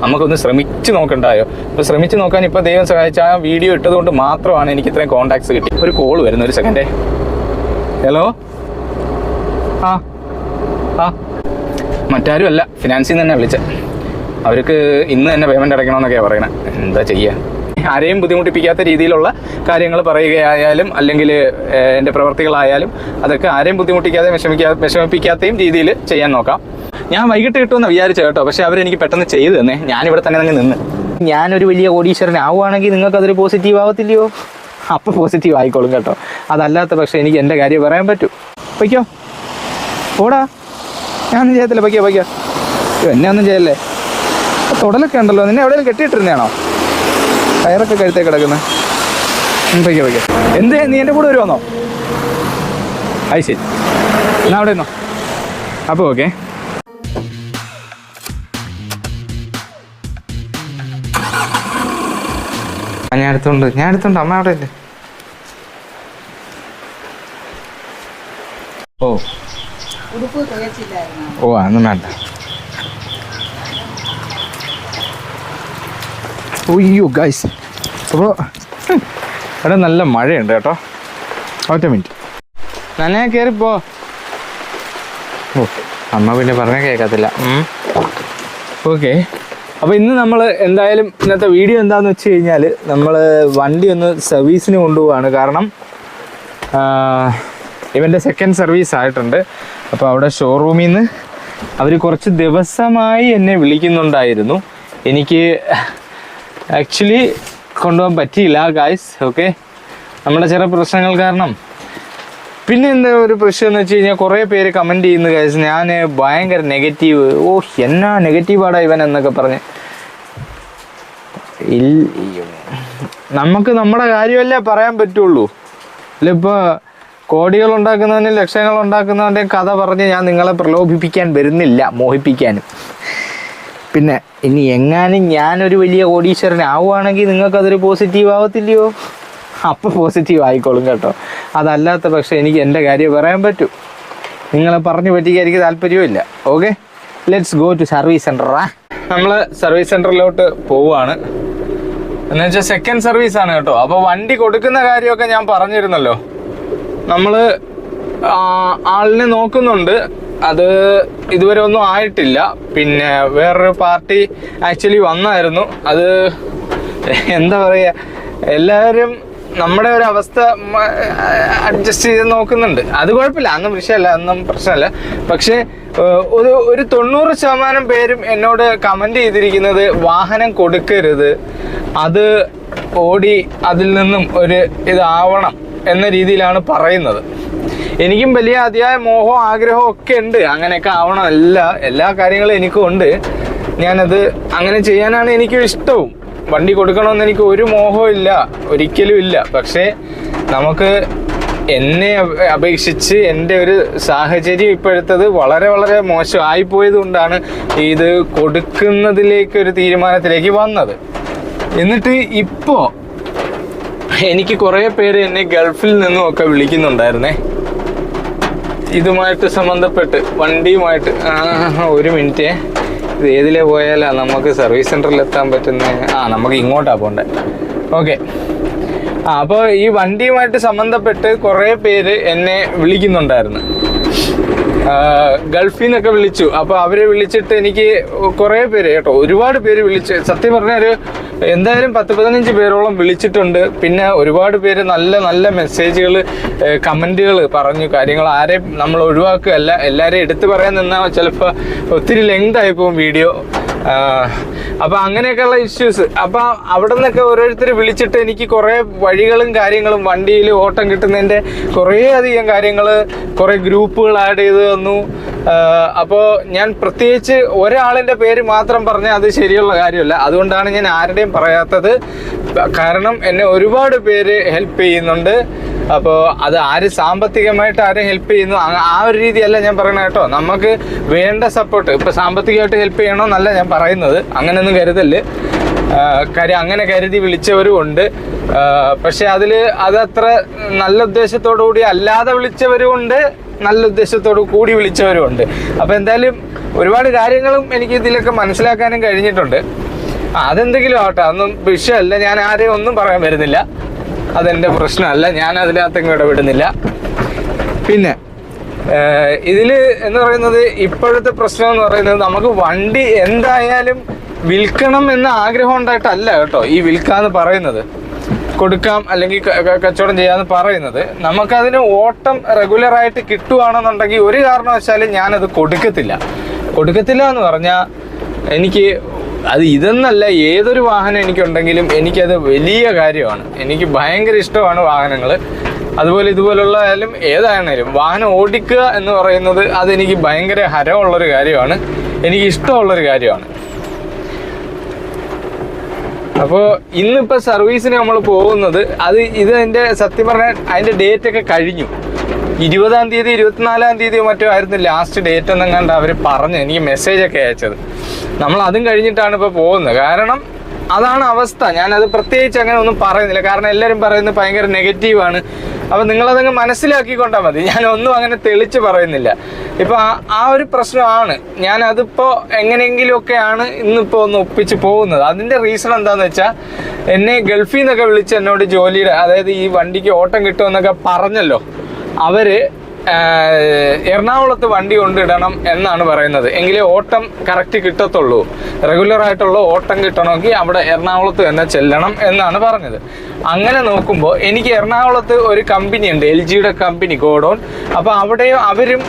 നമുക്കൊന്ന് ശ്രമിച്ചു നോക്കണ്ടായോ അപ്പോൾ ശ്രമിച്ചു നോക്കാൻ ഇപ്പോൾ ദൈവം സഹായിച്ച ആ വീഡിയോ ഇട്ടതുകൊണ്ട് മാത്രമാണ് എനിക്ക് ഇത്രയും കോണ്ടാക്ട്സ് കിട്ടി. ഒരു കോൾ വരുന്ന ഒരു സെക്കൻഡേ ഹലോ ആ ആ. മറ്റാരും അല്ല ഫിനാൻസിൽ നിന്ന് തന്നെ വിളിച്ചത് അവർക്ക് ഇന്ന് തന്നെ പേയ്മെന്റ് അടയ്ക്കണമെന്നൊക്കെയാണ് പറയണത് എന്താ ചെയ്യുക ആരെയും ബുദ്ധിമുട്ടിപ്പിക്കാത്ത രീതിയിലുള്ള കാര്യങ്ങൾ പറയുകയായാലും അല്ലെങ്കിൽ എന്റെ പ്രവർത്തികളായാലും അതൊക്കെ ആരെയും ബുദ്ധിമുട്ടിക്കാതെ വിഷമിക്കാ വിഷമിപ്പിക്കാത്തയും രീതിയിൽ ചെയ്യാൻ നോക്കാം. ഞാൻ വൈകിട്ട് കിട്ടുമെന്ന് വിചാരിച്ചു കേട്ടോ പക്ഷെ അവരെനിക്ക് പെട്ടെന്ന് ചെയ്തു തന്നെ. ഞാനിവിടെ തന്നെ അങ്ങ് നിന്ന്. ഞാനൊരു വലിയ കോടീശ്വരൻ ആവുകയാണെങ്കിൽ നിങ്ങൾക്ക് അതൊരു പോസിറ്റീവ് ആവത്തില്ലയോ? അപ്പോൾ പോസിറ്റീവ് ആയിക്കോളും കേട്ടോ. അതല്ലാത്ത പക്ഷേ എനിക്ക് എന്റെ കാര്യം പറയാൻ പറ്റൂ. പൊയ്ക്കോ. പോടാ. ഞാനൊന്നും ചെയ്യത്തില്ല. പൊയ്ക്കോ പൊയ്ക്കോ. എന്നെ ഒന്നും ചെയ്യല്ലേ? തുടലൊക്കെ ഉണ്ടല്ലോ. നിന്നെ എവിടെയെങ്കിലും കെട്ടിയിട്ടിരുന്നതാണോ? ടയറൊക്കെ കഴുത്തേ കിടക്കുന്നത് പൊയ്ക്കോ പൊയ്ക്കോ. എന്ത് നീ എന്റെ കൂടെ വരുവാന്നോ? അത് ശരി. എന്നാ അവിടെ നിന്നോ ഓക്കെ ഞാൻ എടുത്തോണ്ട് ഞാൻ എടുത്തോണ്ട് അമ്മ അവിടെ ഇല്ലേ ഓ. ഓ അന്ന് വേണ്ട. ഒയ്യോ ഗൈസ് അപ്പോൾ ഇവിടെ നല്ല മഴയുണ്ട് കേട്ടോ. ഒറ്റ മിനിറ്റ്. നന്നെ കയറിപ്പോ ഓ അമ്മ പിന്നെ പറഞ്ഞ കേൾക്കത്തില്ല. ഓക്കെ. അപ്പോൾ ഇന്ന് നമ്മൾ എന്തായാലും ഇന്നത്തെ വീഡിയോ എന്താണെന്ന് വെച്ച് കഴിഞ്ഞാൽ നമ്മൾ വണ്ടി ഒന്ന് സർവീസിന് കൊണ്ടുപോവാണ്. കാരണം ഇവന്റെ സെക്കൻഡ് സർവീസ് ആയിട്ടുണ്ട്. അപ്പോൾ അവിടെ ഷോറൂമിൽ നിന്ന് അവർ കുറച്ച് ദിവസമായി എന്നെ വിളിക്കുന്നുണ്ടായിരുന്നു. എനിക്ക് ആക്ച്വലി കൊണ്ടുപോകാൻ പറ്റിയില്ല ഗായ്സ് ഓക്കെ നമ്മുടെ ചില പ്രശ്നങ്ങൾ കാരണം. പിന്നെ എന്താ ഒരു പ്രശ്നം എന്ന് വെച്ച് കഴിഞ്ഞാൽ കുറേ പേര് കമന്റ് ചെയ്യുന്ന കാര്യം ഞാൻ ഭയങ്കര നെഗറ്റീവ് ഓ എന്നാ നെഗറ്റീവാടാ ഇവൻ എന്നൊക്കെ പറഞ്ഞ്. നമുക്ക് നമ്മുടെ കാര്യമല്ലേ പറയാൻ പറ്റുള്ളൂ. അല്ല ഇപ്പോൾ കോടികൾ ഉണ്ടാക്കുന്നവനും ലക്ഷങ്ങൾ ഉണ്ടാക്കുന്നവന്റെയും കഥ പറഞ്ഞ് ഞാൻ നിങ്ങളെ പ്രലോഭിപ്പിക്കാൻ വരുന്നില്ല മോഹിപ്പിക്കാനും. പിന്നെ ഇനി എങ്ങാനും ഞാനൊരു വലിയ കോടീശ്വരൻ ആവുകയാണെങ്കിൽ നിങ്ങൾക്കതൊരു പോസിറ്റീവ് ആവത്തില്ലയോ? അപ്പോൾ പോസിറ്റീവ് ആയിക്കോളും കേട്ടോ. അതല്ലാത്ത പക്ഷേ എനിക്ക് എന്റെ കാര്യം പറയാൻ പറ്റൂ. നിങ്ങളെ പറഞ്ഞു പറ്റിക്കാൻ എനിക്ക് താല്പര്യമില്ല okay let's go to service centre ആ. നമ്മൾ സർവീസ് സെന്ററിലോട്ട് പോവുകയാണ് എന്ന് വെച്ചാൽ സെക്കൻഡ് സർവീസ് ആണ് കേട്ടോ. അപ്പോൾ വണ്ടി കൊടുക്കുന്ന കാര്യമൊക്കെ ഞാൻ പറഞ്ഞിരുന്നല്ലോ. നമ്മൾ ആളിനെ നോക്കുന്നുണ്ട്. അത് ഇതുവരെ ഒന്നും ആയിട്ടില്ല. പിന്നെ വേറൊരു പാർട്ടി ആക്ച്വലി വന്നായിരുന്നു. അത് എന്താ പറയുക എല്ലാവരും നമ്മുടെ ഒരു അവസ്ഥ അഡ്ജസ്റ്റ് ചെയ്ത് നോക്കുന്നുണ്ട്. അത് കുഴപ്പമില്ല. അന്നും വിഷയമല്ല അന്നും പ്രശ്നമല്ല. പക്ഷേ ഒരു ഒരു തൊണ്ണൂറ് ശതമാനം പേരും എന്നോട് കമന്റ് ചെയ്തിരിക്കുന്നത് വാഹനം കൊടുക്കരുത്. അത് ഓടി അതിൽ നിന്നും ഒരു ഇതാവണം എന്ന രീതിയിലാണ് പറയുന്നത്. എനിക്കും വലിയ അതിയായ മോഹവും ആഗ്രഹവും ഒക്കെ ഉണ്ട്. അങ്ങനെയൊക്കെ ആവണം. എല്ലാ എല്ലാ കാര്യങ്ങളും എനിക്കും ഉണ്ട്. ഞാനത് അങ്ങനെ ചെയ്യാനാണ് എനിക്കും ഇഷ്ടവും വണ്ടി കൊടുക്കണമെന്ന് എനിക്ക് ഒരു മോഹവും ഇല്ല. ഒരിക്കലും ഇല്ല. പക്ഷേ നമുക്ക് എന്നെ അപ- അപേക്ഷിച്ച് എന്റെ ഒരു സാഹചര്യം ഇപ്പോഴത്തത് വളരെ വളരെ മോശമായിപ്പോയത് കൊണ്ടാണ് ഇത് കൊടുക്കുന്നതിലേക്ക് ഒരു തീരുമാനത്തിലേക്ക് വന്നത്. എന്നിട്ട് ഇപ്പോൾ എനിക്ക് കുറേ പേര് എന്നെ ഗൾഫിൽ നിന്നും ഒക്കെ വിളിക്കുന്നുണ്ടായിരുന്നേ. ഇതുമായിട്ട് സംബന്ധപ്പെട്ട് വണ്ടിയുമായിട്ട് ഒരു മിനിറ്റ്. ഏതിലേ പോയാലാ നമുക്ക് സർവീസ് സെന്ററിൽ എത്താൻ പറ്റുന്ന? ആ നമുക്ക് ഇങ്ങോട്ടാ പോണ്ടേ. ഓക്കെ ആ അപ്പോൾ ഈ വണ്ടിയുമായിട്ട് സംബന്ധപ്പെട്ട് കുറേ പേര് എന്നെ വിളിക്കുന്നുണ്ടായിരുന്നു. ഗൾഫിൽ വിളിച്ചു. അപ്പോൾ അവരെ വിളിച്ചിട്ട് എനിക്ക് കുറേ പേര് കേട്ടോ ഒരുപാട് പേര് വിളിച്ച് സത്യം പറഞ്ഞാൽ ഒരു എന്തായാലും പത്ത് പതിനഞ്ച് പേരോളം വിളിച്ചിട്ടുണ്ട്. പിന്നെ ഒരുപാട് പേര് നല്ല നല്ല മെസ്സേജുകൾ കമന്റുകൾ പറഞ്ഞു കാര്യങ്ങൾ ആരെയും നമ്മൾ ഒഴിവാക്കുകയല്ല. എല്ലാവരെയും എടുത്തു പറയാൻ നിന്നാൽ ചിലപ്പോൾ ഒത്തിരി ലെങ്ത് ആയി വീഡിയോ. അപ്പോൾ അങ്ങനെയൊക്കെയുള്ള ഇഷ്യൂസ് അപ്പോൾ അവിടെ നിന്നൊക്കെ ഓരോരുത്തർ വിളിച്ചിട്ട് എനിക്ക് കുറേ വഴികളും കാര്യങ്ങളും വണ്ടിയിൽ ഓട്ടം കിട്ടുന്നതിന്റെ കുറേ അധികം കാര്യങ്ങൾ കുറേ ഗ്രൂപ്പുകൾ ആഡ് ചെയ്ത് തന്നു. അപ്പോൾ ഞാൻ പ്രത്യേകിച്ച് ഒരാളിന്റെ പേര് മാത്രം പറഞ്ഞാൽ അത് ശരിയുള്ള കാര്യമല്ല. അതുകൊണ്ടാണ് ഞാൻ ആരുടെയും പറയാത്തത്. കാരണം എന്നെ ഒരുപാട് പേര് ഹെൽപ്പ് ചെയ്യുന്നുണ്ട്. അപ്പോൾ അത് ആര് സാമ്പത്തികമായിട്ട് ആരെ ഹെൽപ്പ് ചെയ്യുന്നു? ആ- ഒരു രീതിയല്ല ഞാൻ പറയണ കേട്ടോ. നമുക്ക് വേണ്ട സപ്പോർട്ട് ഇപ്പോൾ സാമ്പത്തികമായിട്ട് ഹെൽപ്പ് ചെയ്യണമെന്നല്ല ഞാൻ പറയുന്നത്. അങ്ങനെയൊന്നും കരുതൽ. കാര്യം അങ്ങനെ കരുതി വിളിച്ചവരും ഉണ്ട്. പക്ഷെ അതിൽ അതത്ര നല്ല ഉദ്ദേശത്തോടു കൂടി അല്ലാതെ വിളിച്ചവരും ഉണ്ട്. നല്ല ഉദ്ദേശത്തോടു കൂടി വിളിച്ചവരും ഉണ്ട്. അപ്പോൾ എന്തായാലും ഒരുപാട് കാര്യങ്ങളും എനിക്ക് ഇതിലൊക്കെ മനസ്സിലാക്കാനും കഴിഞ്ഞിട്ടുണ്ട്. അതെന്തെങ്കിലും ആവട്ടെ അതൊന്നും വിഷയമല്ല. ഞാൻ ആരെയും ഒന്നും പറയാൻ വരുന്നില്ല. അതെന്റെ പ്രശ്നമല്ല ഞാൻ അതിനകത്തെങ്ങും ഇടപെടുന്നില്ല. പിന്നെ? ഇതിൽ എന്ന് പറയുന്നത് ഇപ്പോഴത്തെ പ്രശ്നം എന്ന് പറയുന്നത് നമുക്ക് വണ്ടി എന്തായാലും വിൽക്കണം എന്ന ആഗ്രഹം ഉണ്ടായിട്ടല്ല കേട്ടോ ഈ വിൽക്കാന്ന് പറയുന്നത്. കൊടുക്കാം അല്ലെങ്കിൽ കച്ചവടം ചെയ്യാന്ന് പറയുന്നത്. നമുക്കതിന് ഓട്ടം റെഗുലറായിട്ട് കിട്ടുവാണെന്നുണ്ടെങ്കിൽ ഒരു കാരണവശാലും ഞാനത് കൊടുക്കത്തില്ല. കൊടുക്കത്തില്ല എന്ന് പറഞ്ഞാൽ എനിക്ക് അത് ഇതെന്നല്ല ഏതൊരു വാഹനം എനിക്കുണ്ടെങ്കിലും എനിക്കത് വലിയ കാര്യമാണ്. എനിക്ക് ഭയങ്കര ഇഷ്ടമാണ് വാഹനങ്ങൾ അതുപോലെ ഇതുപോലുള്ള ആയാലും ഏതായാലും വാഹനം ഓടിക്കുക എന്ന് പറയുന്നത് അതെനിക്ക് ഭയങ്കര ഹരമുള്ളൊരു കാര്യമാണ്. എനിക്ക് ഇഷ്ടമുള്ളൊരു കാര്യമാണ്. അപ്പോൾ ഇന്നിപ്പോൾ സർവീസിന് നമ്മൾ പോകുന്നത് അത് ഇത് എന്റെ സത്യം പറഞ്ഞാൽ അതിന്റെ ഡേറ്റ് ഒക്കെ കഴിഞ്ഞു. ഇരുപതാം തീയതി ഇരുപത്തിനാലാം തീയതിയോ മറ്റോ ആയിരുന്നു ലാസ്റ്റ് ഡേറ്റ് എന്നും കണ്ട് അവർ പറഞ്ഞു എനിക്ക് മെസ്സേജ് ഒക്കെ അയച്ചത്. നമ്മൾ അതും കഴിഞ്ഞിട്ടാണ് ഇപ്പോൾ പോകുന്നത്. കാരണം അതാണ് അവസ്ഥ. ഞാനത് പ്രത്യേകിച്ച് അങ്ങനെ ഒന്നും പറയുന്നില്ല. കാരണം എല്ലാവരും പറയുന്നത് ഭയങ്കര നെഗറ്റീവാണ് അപ്പോൾ നിങ്ങളതങ്ങ് മനസ്സിലാക്കിക്കൊണ്ടാൽ മതി. ഞാൻ ഒന്നും അങ്ങനെ തെളിച്ച് പറയുന്നില്ല. ഇപ്പോൾ ആ ഒരു പ്രശ്നമാണ്. ഞാൻ അതിപ്പോൾ എങ്ങനെയെങ്കിലുമൊക്കെയാണ് ഇന്നിപ്പോൾ ഒന്ന് ഒപ്പിച്ച് പോകുന്നത്. അതിന്റെ റീസൺ എന്താണെന്ന് വെച്ചാൽ എന്നെ ഗൾഫിൽ നിന്നൊക്കെ വിളിച്ച് എന്നോട് ജോലിയുടെ അതായത് ഈ വണ്ടിക്ക് ഓട്ടം കിട്ടുമെന്നൊക്കെ പറഞ്ഞല്ലോ. അവർ എറണാകുളത്ത് വണ്ടി കൊണ്ടിടണം എന്നാണ് പറയുന്നത്. എങ്കിലേ ഓട്ടം കറക്റ്റ് കിട്ടത്തുള്ളൂ. റെഗുലർ ആയിട്ടുള്ള ഓട്ടം കിട്ടണമെങ്കിൽ അവിടെ എറണാകുളത്ത് തന്നെ ചെല്ലണം എന്നാണ് പറഞ്ഞത്. അങ്ങനെ നോക്കുമ്പോൾ എനിക്ക് എറണാകുളത്ത് ഒരു കമ്പനി ഉണ്ട് എൽ ജിയുടെ കമ്പനി ഗോഡോൺ. അപ്പോൾ അവിടെയും അവരും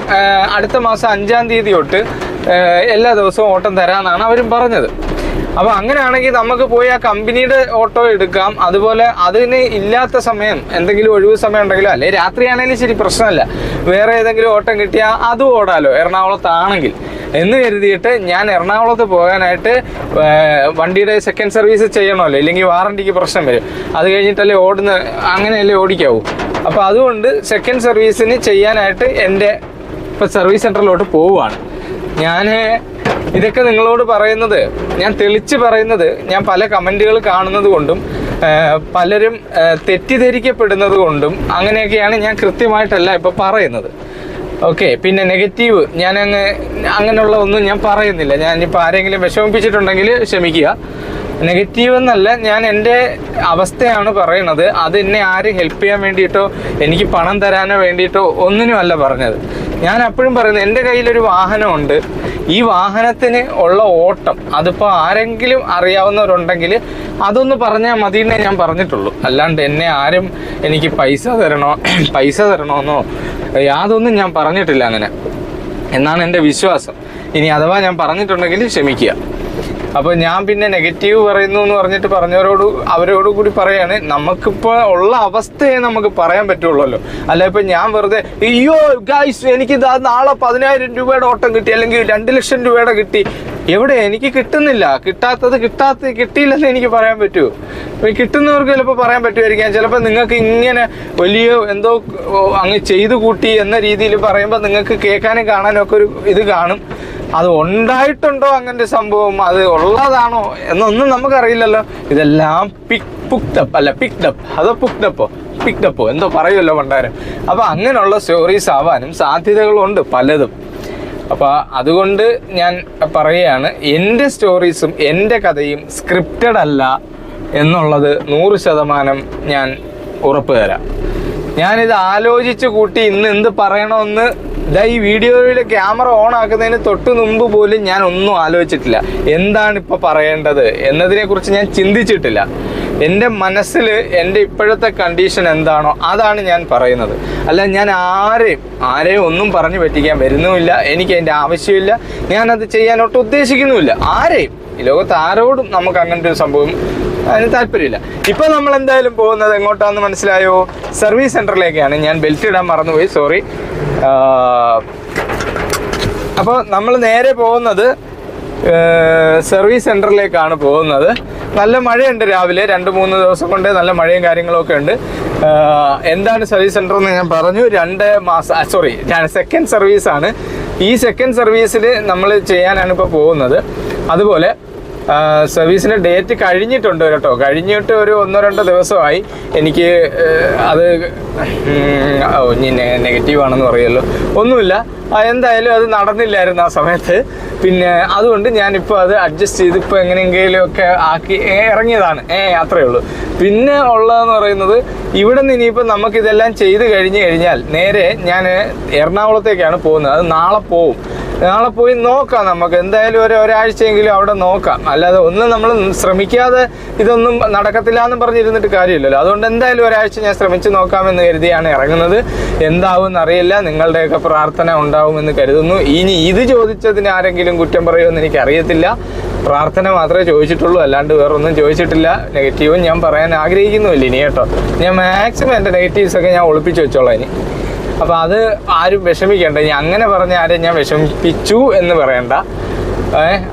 അടുത്ത മാസം അഞ്ചാം തീയതി തൊട്ട് എല്ലാ ദിവസവും ഓട്ടം തരാമെന്നാണ് അവരും പറഞ്ഞത്. അപ്പൊ അങ്ങനെയാണെങ്കിൽ നമുക്ക് പോയി ആ കമ്പനിയുടെ ഓട്ടോ എടുക്കാം. അതുപോലെ അതിന് ഇല്ലാത്ത സമയം എന്തെങ്കിലും ഒഴിവ് സമയം ഉണ്ടെങ്കിലോ അല്ലെ രാത്രിയാണെങ്കിലും ശരി പ്രശ്നമല്ല. വേറെ ഏതെങ്കിലും ഓട്ടം കിട്ടിയാൽ അതും ഓടാലോ എറണാകുളത്താണെങ്കിൽ. എന്ന് കരുതിയിട്ട് ഞാൻ എറണാകുളത്ത് പോകാനായിട്ട് വണ്ടിയുടെ സെക്കൻഡ് സർവീസ് ചെയ്യണമല്ലോ ഇല്ലെങ്കിൽ വാറണ്ടിക്ക് പ്രശ്നം വരും. അത് കഴിഞ്ഞിട്ടല്ലേ ഓടുന്ന അങ്ങനെയല്ലേ ഓടിക്കാവൂ. അപ്പോൾ അതുകൊണ്ട് സെക്കൻഡ് സർവീസിന് ചെയ്യാനായിട്ട് എന്റെ ഇപ്പോൾ സർവീസ് സെന്ററിലോട്ട് പോവുകയാണ്. ഞാൻ ഇതൊക്കെ നിങ്ങളോട് പറയുന്നത് ഞാൻ തെളിച്ച് പറയുന്നത് ഞാൻ പല കമന്റുകൾ കാണുന്നത് കൊണ്ടും പലരും തെറ്റിദ്ധരിക്കപ്പെടുന്നത് കൊണ്ടും അങ്ങനെയൊക്കെയാണ് ഞാൻ കൃത്യമായിട്ടല്ല ഇപ്പോൾ പറയുന്നത്. ഓക്കെ പിന്നെ നെഗറ്റീവ് ഞാൻ അങ്ങ് അങ്ങനെയുള്ള ഒന്നും ഞാൻ പറയുന്നില്ല. ഞാനിപ്പോൾ ആരെങ്കിലും വിഷമിപ്പിച്ചിട്ടുണ്ടെങ്കിൽ ക്ഷമിക്കുക. നെഗറ്റീവ് എന്നല്ല ഞാൻ എന്റെ അവസ്ഥയാണ് പറയുന്നത് അത് എന്നെ ആരും ഹെൽപ്പ് ചെയ്യാൻ വേണ്ടിയിട്ടോ എനിക്ക് പണം തരാനോ വേണ്ടിയിട്ടോ ഒന്നിനുമല്ല പറഞ്ഞത്. ഞാൻ അപ്പോഴും പറയുന്നത് എന്റെ കയ്യിലൊരു വാഹനമുണ്ട്. ഈ വാഹനത്തിന് ഉള്ള ഓട്ടം അതിപ്പോൾ ആരെങ്കിലും അറിയാവുന്നവരുണ്ടെങ്കിൽ അതൊന്ന് പറഞ്ഞാൽ മതി എന്നേ ഞാൻ പറഞ്ഞിട്ടുള്ളൂ. അല്ലാണ്ട് എന്നെ ആരും എനിക്ക് പൈസ തരണോ പൈസ തരണമെന്നോ യാതൊന്നും ഞാൻ പറഞ്ഞിട്ടില്ല അങ്ങനെ. എന്നാണ് എന്റെ വിശ്വാസം. ഇനി അഥവാ ഞാൻ പറഞ്ഞിട്ടുണ്ടെങ്കിൽ ക്ഷമിക്കുക. അപ്പോൾ ഞാൻ പിന്നെ നെഗറ്റീവ് പറയുന്നു എന്ന് പറഞ്ഞിട്ട് പറഞ്ഞവരോട് അവരോട് കൂടി പറയാണ് നമുക്കിപ്പോൾ ഉള്ള അവസ്ഥയെ നമുക്ക് പറയാൻ പറ്റുള്ളൂ അല്ല ഇപ്പം ഞാൻ വെറുതെ അയ്യോ ഗൈസ് എനിക്ക് നാളെ പതിനായിരം രൂപയുടെ ഓട്ടം കിട്ടി അല്ലെങ്കിൽ രണ്ട് ലക്ഷം രൂപയുടെ കിട്ടി. എവിടെ? എനിക്ക് കിട്ടുന്നില്ല. കിട്ടാത്തത് കിട്ടാത്ത കിട്ടിയില്ലെന്ന് എനിക്ക് പറയാൻ പറ്റുമോ കിട്ടുന്നവർക്ക് ചിലപ്പോൾ പറയാൻ പറ്റുമായിരിക്കാം. ചിലപ്പോൾ നിങ്ങൾക്ക് ഇങ്ങനെ വലിയ എന്തോ അങ്ങ് ചെയ്തു കൂട്ടി എന്ന രീതിയിൽ പറയുമ്പോൾ നിങ്ങൾക്ക് കേൾക്കാനും കാണാനും ഒക്കെ ഒരു ഇത് കാണും. അത് ഉണ്ടായിട്ടുണ്ടോ അങ്ങനത്തെ സംഭവം? അത് ഉള്ളതാണോ? എന്നൊന്നും നമുക്കറിയില്ലല്ലോ. ഇതെല്ലാം പിക് പുക്തപ്പ് അല്ല പിക്ഡപ്പ് അതോ പുക്ഡപ്പോ പിക്ഡപ്പോ എന്തോ പറയുമല്ലോ പണ്ടാരം. അപ്പൊ അങ്ങനെയുള്ള സ്റ്റോറീസ് ആവാനും സാധ്യതകളുണ്ട് പലതും. അപ്പോൾ അതുകൊണ്ട് ഞാൻ പറയുകയാണ് എന്റെ സ്റ്റോറീസും എന്റെ കഥയും സ്ക്രിപ്റ്റഡ് അല്ല എന്നുള്ളത് നൂറ് ശതമാനം ഞാൻ ഉറപ്പ് തരാം. ഞാനിത് ആലോചിച്ച് കൂട്ടി ഇന്ന് എന്ത് പറയണമെന്ന് ഇതാ ഈ വീഡിയോയിൽ ക്യാമറ ഓൺ ആക്കുന്നതിന് തൊട്ട് മുമ്പ് പോലും ഞാൻ ഒന്നും ആലോചിച്ചിട്ടില്ല. എന്താണ് ഇപ്പോൾ പറയേണ്ടത് എന്നതിനെക്കുറിച്ച് ഞാൻ ചിന്തിച്ചിട്ടില്ല. എന്റെ മനസ്സിൽ എന്റെ ഇപ്പോഴത്തെ കണ്ടീഷൻ എന്താണോ അതാണ് ഞാൻ പറയുന്നത്. അല്ല ഞാൻ ആരെയും ആരെയും ഒന്നും പറഞ്ഞു പറ്റിക്കാൻ വരുന്നുമില്ല. എനിക്ക് അതിന്റെ ആവശ്യമില്ല. ഞാനത് ചെയ്യാനോട്ട് ഉദ്ദേശിക്കുന്നുമില്ല. ആരെയും. ഈ ലോകത്ത് ആരോടും നമുക്ക് അങ്ങനത്തെ ഒരു സംഭവം അതിന് താല്പര്യമില്ല. ഇപ്പൊ നമ്മൾ എന്തായാലും പോകുന്നത് എങ്ങോട്ടാന്ന് മനസ്സിലായോ? സർവീസ് സെന്ററിലേക്കാണ്. ഞാൻ ബെൽറ്റ് ഇടാൻ മറന്നുപോയി. സോറി. അപ്പോൾ നമ്മൾ നേരെ പോകുന്നത് സർവീസ് സെന്ററിലേക്കാണ് പോകുന്നത്. നല്ല മഴയുണ്ട് രാവിലെ. രണ്ട് മൂന്ന് ദിവസം കൊണ്ട് നല്ല മഴയും കാര്യങ്ങളൊക്കെ ഉണ്ട്. എന്താണ് സർവീസ് സെന്റർ എന്ന് ഞാൻ പറഞ്ഞു. രണ്ട് മാസം സോറി സെക്കൻഡ് സർവീസാണ് ഈ സെക്കൻഡ് സർവീസിൽ നമ്മൾ ചെയ്യാനാണ് ഇപ്പോൾ പോകുന്നത്. അതുപോലെ സർവീസിന്റെ ഡേറ്റ് കഴിഞ്ഞിട്ടുണ്ട് കേട്ടോ. കഴിഞ്ഞിട്ട് ഒരു ഒന്നോ രണ്ടോ ദിവസമായി. എനിക്ക് അത് നെഗറ്റീവ് ആണെന്ന് പറയുമല്ലോ. ഒന്നുമില്ല. എന്തായാലും അത് നടന്നില്ലായിരുന്നു ആ സമയത്ത്. പിന്നെ അതുകൊണ്ട് ഞാനിപ്പോൾ അത് അഡ്ജസ്റ്റ് ചെയ്ത് ഇപ്പോൾ എങ്ങനെയെങ്കിലും ഒക്കെ ആക്കി ഇറങ്ങിയതാണ്. ഏ അത്രയേ ഉള്ളൂ. പിന്നെ ഉള്ളതെന്ന് പറയുന്നത് ഇവിടെ നിന്ന് ഇനിയിപ്പോൾ നമുക്കിതെല്ലാം ചെയ്ത് കഴിഞ്ഞ് കഴിഞ്ഞാൽ നേരെ ഞാൻ എറണാകുളത്തേക്കാണ് പോകുന്നത്. അത് നാളെ പോവും. നാളെ പോയി നോക്കാം നമുക്ക്. എന്തായാലും ഒരു ഒരാഴ്ചയെങ്കിലും അവിടെ നോക്കാം. അല്ലാതെ ഒന്നും നമ്മൾ ശ്രമിക്കാതെ ഇതൊന്നും നടക്കത്തില്ല എന്ന് പറഞ്ഞിരുന്നിട്ട് കാര്യമില്ലല്ലോ. അതുകൊണ്ട് എന്തായാലും ഒരാഴ്ച ഞാൻ ശ്രമിച്ചു നോക്കാമെന്ന് കരുതിയാണ് ഇറങ്ങുന്നത്. എന്താവും എന്നറിയില്ല. നിങ്ങളുടെയൊക്കെ പ്രാർത്ഥന ഉണ്ടാവുമെന്ന് കരുതുന്നു. ഇനി ഇത് ചോദിച്ചതിന് ആരെങ്കിലും കുറ്റം പറയുമെന്ന് എനിക്ക് അറിയത്തില്ല പ്രാർത്ഥന മാത്രമേ ചോദിച്ചിട്ടുള്ളൂ. അല്ലാണ്ട് വേറൊന്നും ചോദിച്ചിട്ടില്ല. നെഗറ്റീവും ഞാൻ പറയാൻ ആഗ്രഹിക്കുന്നുമില്ല ഇനി കേട്ടോ. ഞാൻ മാക്സിമം എന്റെ നെഗറ്റീവ്സൊക്കെ ഞാൻ ഒളിപ്പിച്ച് വെച്ചോളാം ഇനി. അപ്പൊ അത് ആരും വിഷമിക്കേണ്ട. ഇനി അങ്ങനെ പറഞ്ഞ ആരെയും ഞാൻ വിഷമിപ്പിച്ചു എന്ന് പറയണ്ട.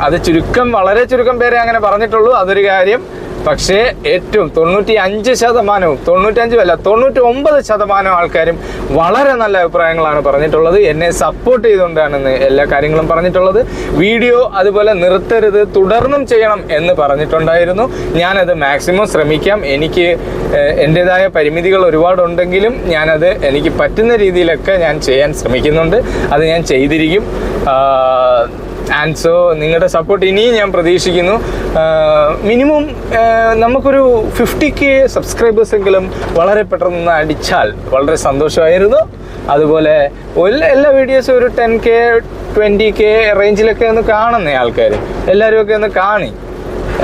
അത് ചുരുക്കം വളരെ ചുരുക്കം പേരെ അങ്ങനെ പറഞ്ഞിട്ടുള്ളൂ. അതൊരു കാര്യം പക്ഷേ ഏറ്റവും തൊണ്ണൂറ്റി അഞ്ച് ശതമാനവും തൊണ്ണൂറ്റഞ്ചും അല്ല തൊണ്ണൂറ്റി ഒമ്പത് ശതമാനം ആൾക്കാരും വളരെ നല്ല അഭിപ്രായങ്ങളാണ് പറഞ്ഞിട്ടുള്ളത്. എന്നെ സപ്പോർട്ട് ചെയ്തുകൊണ്ടാണെന്ന് എല്ലാ കാര്യങ്ങളും പറഞ്ഞിട്ടുള്ളത്. വീഡിയോ അതുപോലെ നിർത്തരുത് തുടർന്നും ചെയ്യണം എന്ന് പറഞ്ഞിട്ടുണ്ടായിരുന്നു. ഞാനത് മാക്സിമം ശ്രമിക്കാം. എനിക്ക് എന്റെതായ പരിമിതികൾ ഒരുപാടുണ്ടെങ്കിലും ഞാനത് എനിക്ക് പറ്റുന്ന രീതിയിലൊക്കെ ഞാൻ ചെയ്യാൻ ശ്രമിക്കുന്നുണ്ട്. അത് ഞാൻ ചെയ്തിരിക്കും. ആൻഡ് സോ നിങ്ങളുടെ സപ്പോർട്ട് ഇനിയും ഞാൻ പ്രതീക്ഷിക്കുന്നു. മിനിമം നമുക്കൊരു ഫിഫ്റ്റി കെ സബ്സ്ക്രൈബേഴ്സെങ്കിലും വളരെ പെട്ടെന്ന് അടിച്ചാൽ വളരെ സന്തോഷമായിരുന്നു. അതുപോലെ എല്ലാ- വീഡിയോസും ഒരു ടെൻ കെ ട്വന്റി കെ റേഞ്ചിലൊക്കെ ഒന്ന് കാണുന്നേ ആൾക്കാർ എല്ലാവരും ഒക്കെ ഒന്ന് കാണി.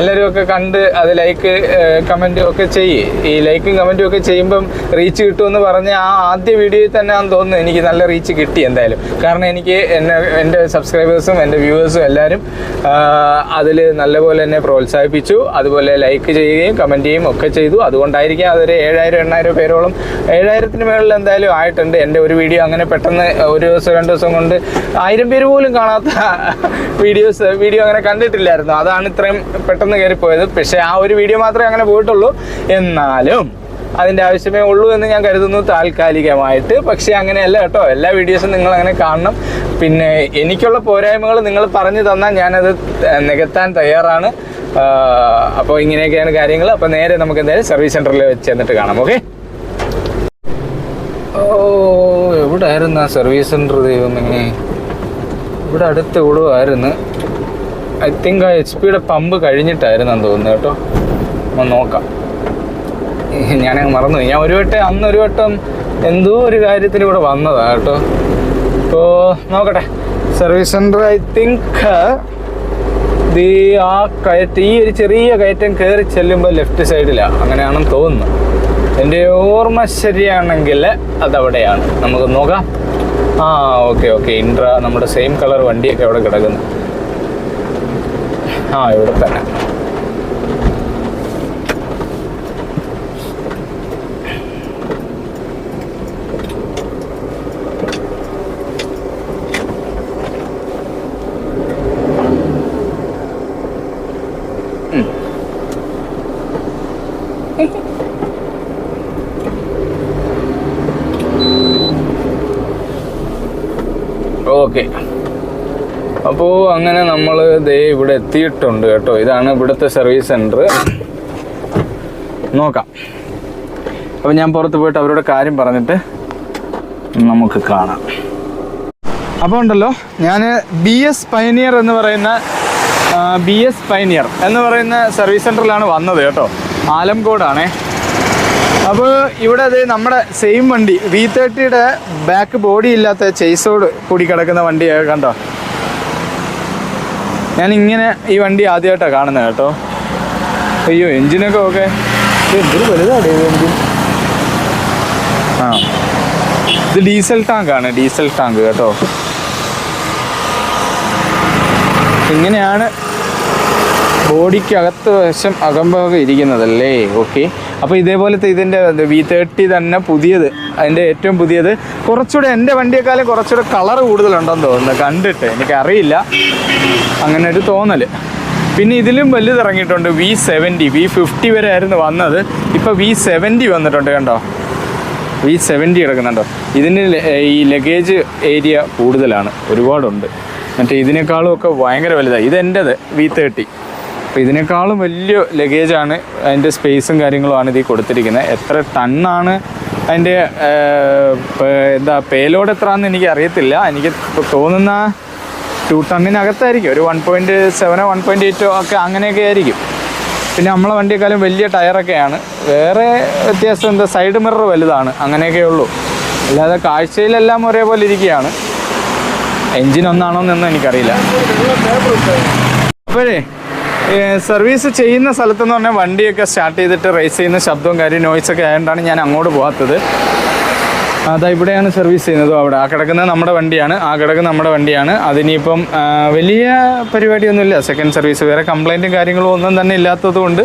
എല്ലാവരും ഒക്കെ കണ്ട് അത് ലൈക്ക് കമന്റും ഒക്കെ ചെയ്യ്. ഈ ലൈക്കും കമന്റും ഒക്കെ ചെയ്യുമ്പം റീച്ച് കിട്ടുമെന്ന് പറഞ്ഞ ആ ആദ്യ വീഡിയോയിൽ തന്നെ ആണെന്ന് തോന്നുന്നു എനിക്ക് നല്ല റീച്ച് കിട്ടി എന്തായാലും. കാരണം എനിക്ക് എന്നെ എന്റെ സബ്സ്ക്രൈബേഴ്സും എന്റെ വ്യൂവേഴ്സും എല്ലാവരും അതിൽ നല്ലപോലെ എന്നെ പ്രോത്സാഹിപ്പിച്ചു. അതുപോലെ ലൈക്ക് ചെയ്യുകയും കമന്റ് ചെയ്യുകയും ഒക്കെ ചെയ്തു. അതുകൊണ്ടായിരിക്കും അതൊരു ഏഴായിരം എണ്ണായിരം പേരോളം ഏഴായിരത്തിന് മേളിൽ എന്തായാലും ആയിട്ടുണ്ട്. എന്റെ ഒരു വീഡിയോ അങ്ങനെ പെട്ടെന്ന് ഒരു ദിവസം രണ്ട് ദിവസം കൊണ്ട് ആയിരം പേര് പോലും കാണാത്ത വീഡിയോസ് വീഡിയോ അങ്ങനെ കണ്ടിട്ടില്ലായിരുന്നു. അതാണ് ഇത്രയും പെട്ടെന്ന് കയറിപ്പോയത്. പക്ഷേ ആ ഒരു വീഡിയോ മാത്രമേ അങ്ങനെ പോയിട്ടുള്ളൂ. എന്നാലും അതിന്റെ ആവശ്യമേ ഉള്ളൂ എന്ന് ഞാൻ കരുതുന്നു താൽക്കാലികമായിട്ട്. പക്ഷേ അങ്ങനെയല്ല കേട്ടോ. എല്ലാ വീഡിയോസും നിങ്ങൾ അങ്ങനെ കാണണം. പിന്നെ എനിക്കുള്ള പോരായ്മകൾ നിങ്ങൾ പറഞ്ഞു തന്നാൽ ഞാനത് നികത്താൻ തയ്യാറാണ്. അപ്പോൾ ഇങ്ങനെയൊക്കെയാണ് കാര്യങ്ങൾ. അപ്പോൾ നേരെ നമുക്ക് എന്തായാലും സർവീസ് സെന്ററിൽ വെച്ച് എന്നിട്ട് കാണാം. ഓക്കെ? ഓ എവിടായിരുന്നു ആ സർവീസ് സെന്റർ ഇങ്ങനെ ഇവിടെ അടുത്ത് എവിടെയായിരുന്നു ഐ തിങ്ക് ആ എച്ച് പിയുടെ പമ്പ് കഴിഞ്ഞിട്ടായിരുന്നു എന്ന് തോന്നുന്നു കേട്ടോ. ഒന്ന് നോക്കാം. ഞാനങ്ങ് മറന്നു ഞാൻ ഒരു വട്ടം അന്ന് ഒരു വട്ടം എന്തോ ഒരു കാര്യത്തിന് ഇവിടെ വന്നതാ കേട്ടോ. ഇപ്പോൾ നോക്കട്ടെ. സർവീസ് സെന്റർ ഐ തിങ്ക് ഇത് ആ കയറ്റം ഈ ഒരു ചെറിയ കയറ്റം കയറി ചെല്ലുമ്പോൾ ലെഫ്റ്റ് സൈഡിലാണ് അങ്ങനെയാണെന്ന് തോന്നുന്നു. എന്റെ ഓർമ്മ ശരിയാണെങ്കിൽ അതവിടെയാണ്. നമുക്ക് നോക്കാം. ആ ഓക്കെ ഓക്കെ ഇൻട്ര നമ്മുടെ സെയിം കളർ വണ്ടിയൊക്കെ അവിടെ കിടക്കുന്നു. ആ ഇവിടെ തന്നെ ഓക്കെ അപ്പോൾ അങ്ങനെ നമ്മൾ ദേ ഇവിടെ എത്തിയിട്ടുണ്ട് കേട്ടോ. ഇതാണ് ഇവിടുത്തെ സർവീസ് സെന്റർ. നോക്കാം. അപ്പോൾ ഞാൻ പുറത്ത് പോയിട്ട് അവരോട് കാര്യം പറഞ്ഞിട്ട് നമുക്ക് കാണാം. അപ്പോൾ ഉണ്ടല്ലോ ഞാൻ ബി എസ് പൈനിയർ എന്ന് പറയുന്ന ബി എസ് പൈനിയർ എന്ന് പറയുന്ന സർവീസ് സെന്ററിലാണ് വന്നത് കേട്ടോ. ആലംകോടാണേ. അപ്പോൾ ഇവിടെ അത് നമ്മുടെ സെയിം വണ്ടി വി തേർട്ടിയുടെ ബാക്ക് ബോഡി ഇല്ലാത്ത ചേസോട് കൂടി കിടക്കുന്ന വണ്ടിയൊക്കെ കണ്ടോ? ഞാൻ ഇങ്ങനെ ഈ വണ്ടി ആദ്യമായിട്ടാണ് കാണുന്നത് കേട്ടോ. അയ്യോ എഞ്ചിനൊക്കെ ഓക്കെ എന്തൊരു വലുതാണ് എഞ്ചിൻ. ആ. ഇത് ഡീസൽ ടാങ്കാണ് ഡീസൽ ടാങ്ക് കേട്ടോ. ഇങ്ങനെയാണ് ബോഡിക്ക് അകത്ത് വശം അകംഭാഗം ഇരിക്കുന്നതല്ലേ? ഓക്കെ. അപ്പോൾ ഇതേപോലത്തെ ഇതിന്റെ വി തേർട്ടി തന്നെ പുതിയത്. അതിന്റെ ഏറ്റവും പുതിയത്. കുറച്ചുകൂടെ എന്റെ വണ്ടിയെക്കാളും കുറച്ചുകൂടെ കളർ കൂടുതലുണ്ടെന്ന് തോന്നുന്നു. കണ്ടിട്ട്. എനിക്കറിയില്ല. അങ്ങനെ ഒരു തോന്നൽ പിന്നെ ഇതിലും വലുത് ഇറങ്ങിയിട്ടുണ്ട് വി സെവന്റി വി ഫിഫ്റ്റി വരെ ആയിരുന്നു വന്നത്. ഇപ്പോൾ വി സെവന്റി വന്നിട്ടുണ്ട് കണ്ടോ? വി സെവന്റി കിടക്കുന്നുണ്ടോ? ഇതിന് ഈ ലഗേജ് ഏരിയ കൂടുതലാണ്. ഒരുപാടുണ്ട്. മറ്റേ ഇതിനേക്കാളും ഒക്കെ ഭയങ്കര വലുതാണ് ഇതെന്റെത് വി തേർട്ടി അപ്പോൾ ഇതിനേക്കാളും വലിയ ലഗേജാണ് അതിന്റെ സ്പേസും കാര്യങ്ങളുമാണ് ഇതിൽ കൊടുത്തിരിക്കുന്നത്. എത്ര ടണ്ണാണ് അതിന്റെ എന്താ പേലോഡ് എത്രയാണെന്ന് എനിക്ക് അറിയത്തില്ല എനിക്ക് തോന്നുന്ന ടു ടണ്ണിനകത്തായിരിക്കും ഒരു വൺ പോയിന്റ് സെവനോ വൺ പോയിന്റ് എയ്റ്റോ ഒക്കെ അങ്ങനെയൊക്കെ ആയിരിക്കും. പിന്നെ നമ്മളെ വണ്ടിയെക്കാളും വലിയ ടയറൊക്കെയാണ്. വേറെ വ്യത്യാസം എന്താ സൈഡ് മിറർ വലുതാണ്. അങ്ങനെയൊക്കെ ഉള്ളൂ. അല്ലാതെ കാഴ്ചയിലെല്ലാം ഒരേപോലെ ഇരിക്കുകയാണ്. എൻജിൻ ഒന്നാണോ എന്നൊന്നും എനിക്കറിയില്ല. അപ്പോഴേ സർവീസ് ചെയ്യുന്ന സ്ഥലത്തെന്ന് പറഞ്ഞാൽ വണ്ടിയൊക്കെ സ്റ്റാർട്ട് ചെയ്തിട്ട് റേസ് ചെയ്യുന്ന ശബ്ദവും കാര്യം നോയ്സൊക്കെ ആയതുകൊണ്ടാണ് ഞാൻ അങ്ങോട്ട് പോകാത്തത്. അതാ ഇവിടെയാണ് സർവീസ് ചെയ്യുന്നത്. അവിടെ ആ കിടക്കുന്നത് നമ്മുടെ വണ്ടിയാണ്. ആ കിടക്കുന്ന നമ്മുടെ വണ്ടിയാണ്. അതിനിപ്പം വലിയ പരിപാടിയൊന്നുമില്ല. സെക്കൻഡ് സർവീസ് വേറെ കംപ്ലൈന്റും കാര്യങ്ങളും ഒന്നും തന്നെ ഇല്ലാത്തതുകൊണ്ട്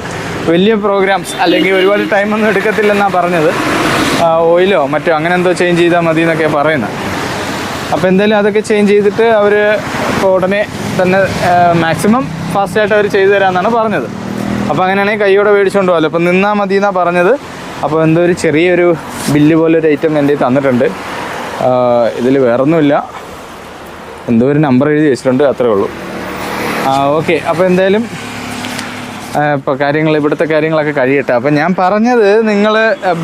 വലിയ പ്രോഗ്രാംസ് അല്ലെങ്കിൽ ഒരുപാട് ടൈമൊന്നും എടുക്കത്തില്ലെന്നാണ് പറഞ്ഞത്. ഓയിലോ മറ്റോ അങ്ങനെ എന്തോ ചേഞ്ച് ചെയ്താൽ മതി എന്നൊക്കെ പറയുന്നത്. അപ്പോൾ എന്തായാലും അതൊക്കെ ചേഞ്ച് ചെയ്തിട്ട് അവർ ഇപ്പോൾ ഉടനെ തന്നെ മാക്സിമം ഫാസ്റ്റായിട്ട് അവർ ചെയ്തു തരാമെന്നാണ് പറഞ്ഞത്. അപ്പോൾ അങ്ങനെയാണെങ്കിൽ കൈയോടെ മേടിച്ചുകൊണ്ട് പോകാമല്ലോ അപ്പോൾ നിന്നാൽ മതി എന്നാണ് പറഞ്ഞത്. അപ്പോൾ എന്തോ ഒരു ചെറിയൊരു ബില്ല് പോലെ ഒരു ഐറ്റം എന്റെ തന്നിട്ടുണ്ട്. ഇതിൽ വേറൊന്നുമില്ല. എന്തോ ഒരു നമ്പർ എഴുതി വെച്ചിട്ടുണ്ട് അത്രേ ഉള്ളൂ. ആ ഓക്കെ അപ്പോൾ എന്തായാലും ഇപ്പോൾ കാര്യങ്ങൾ ഇവിടുത്തെ കാര്യങ്ങളൊക്കെ കഴിയട്ടെ. അപ്പം ഞാൻ പറഞ്ഞത് നിങ്ങൾ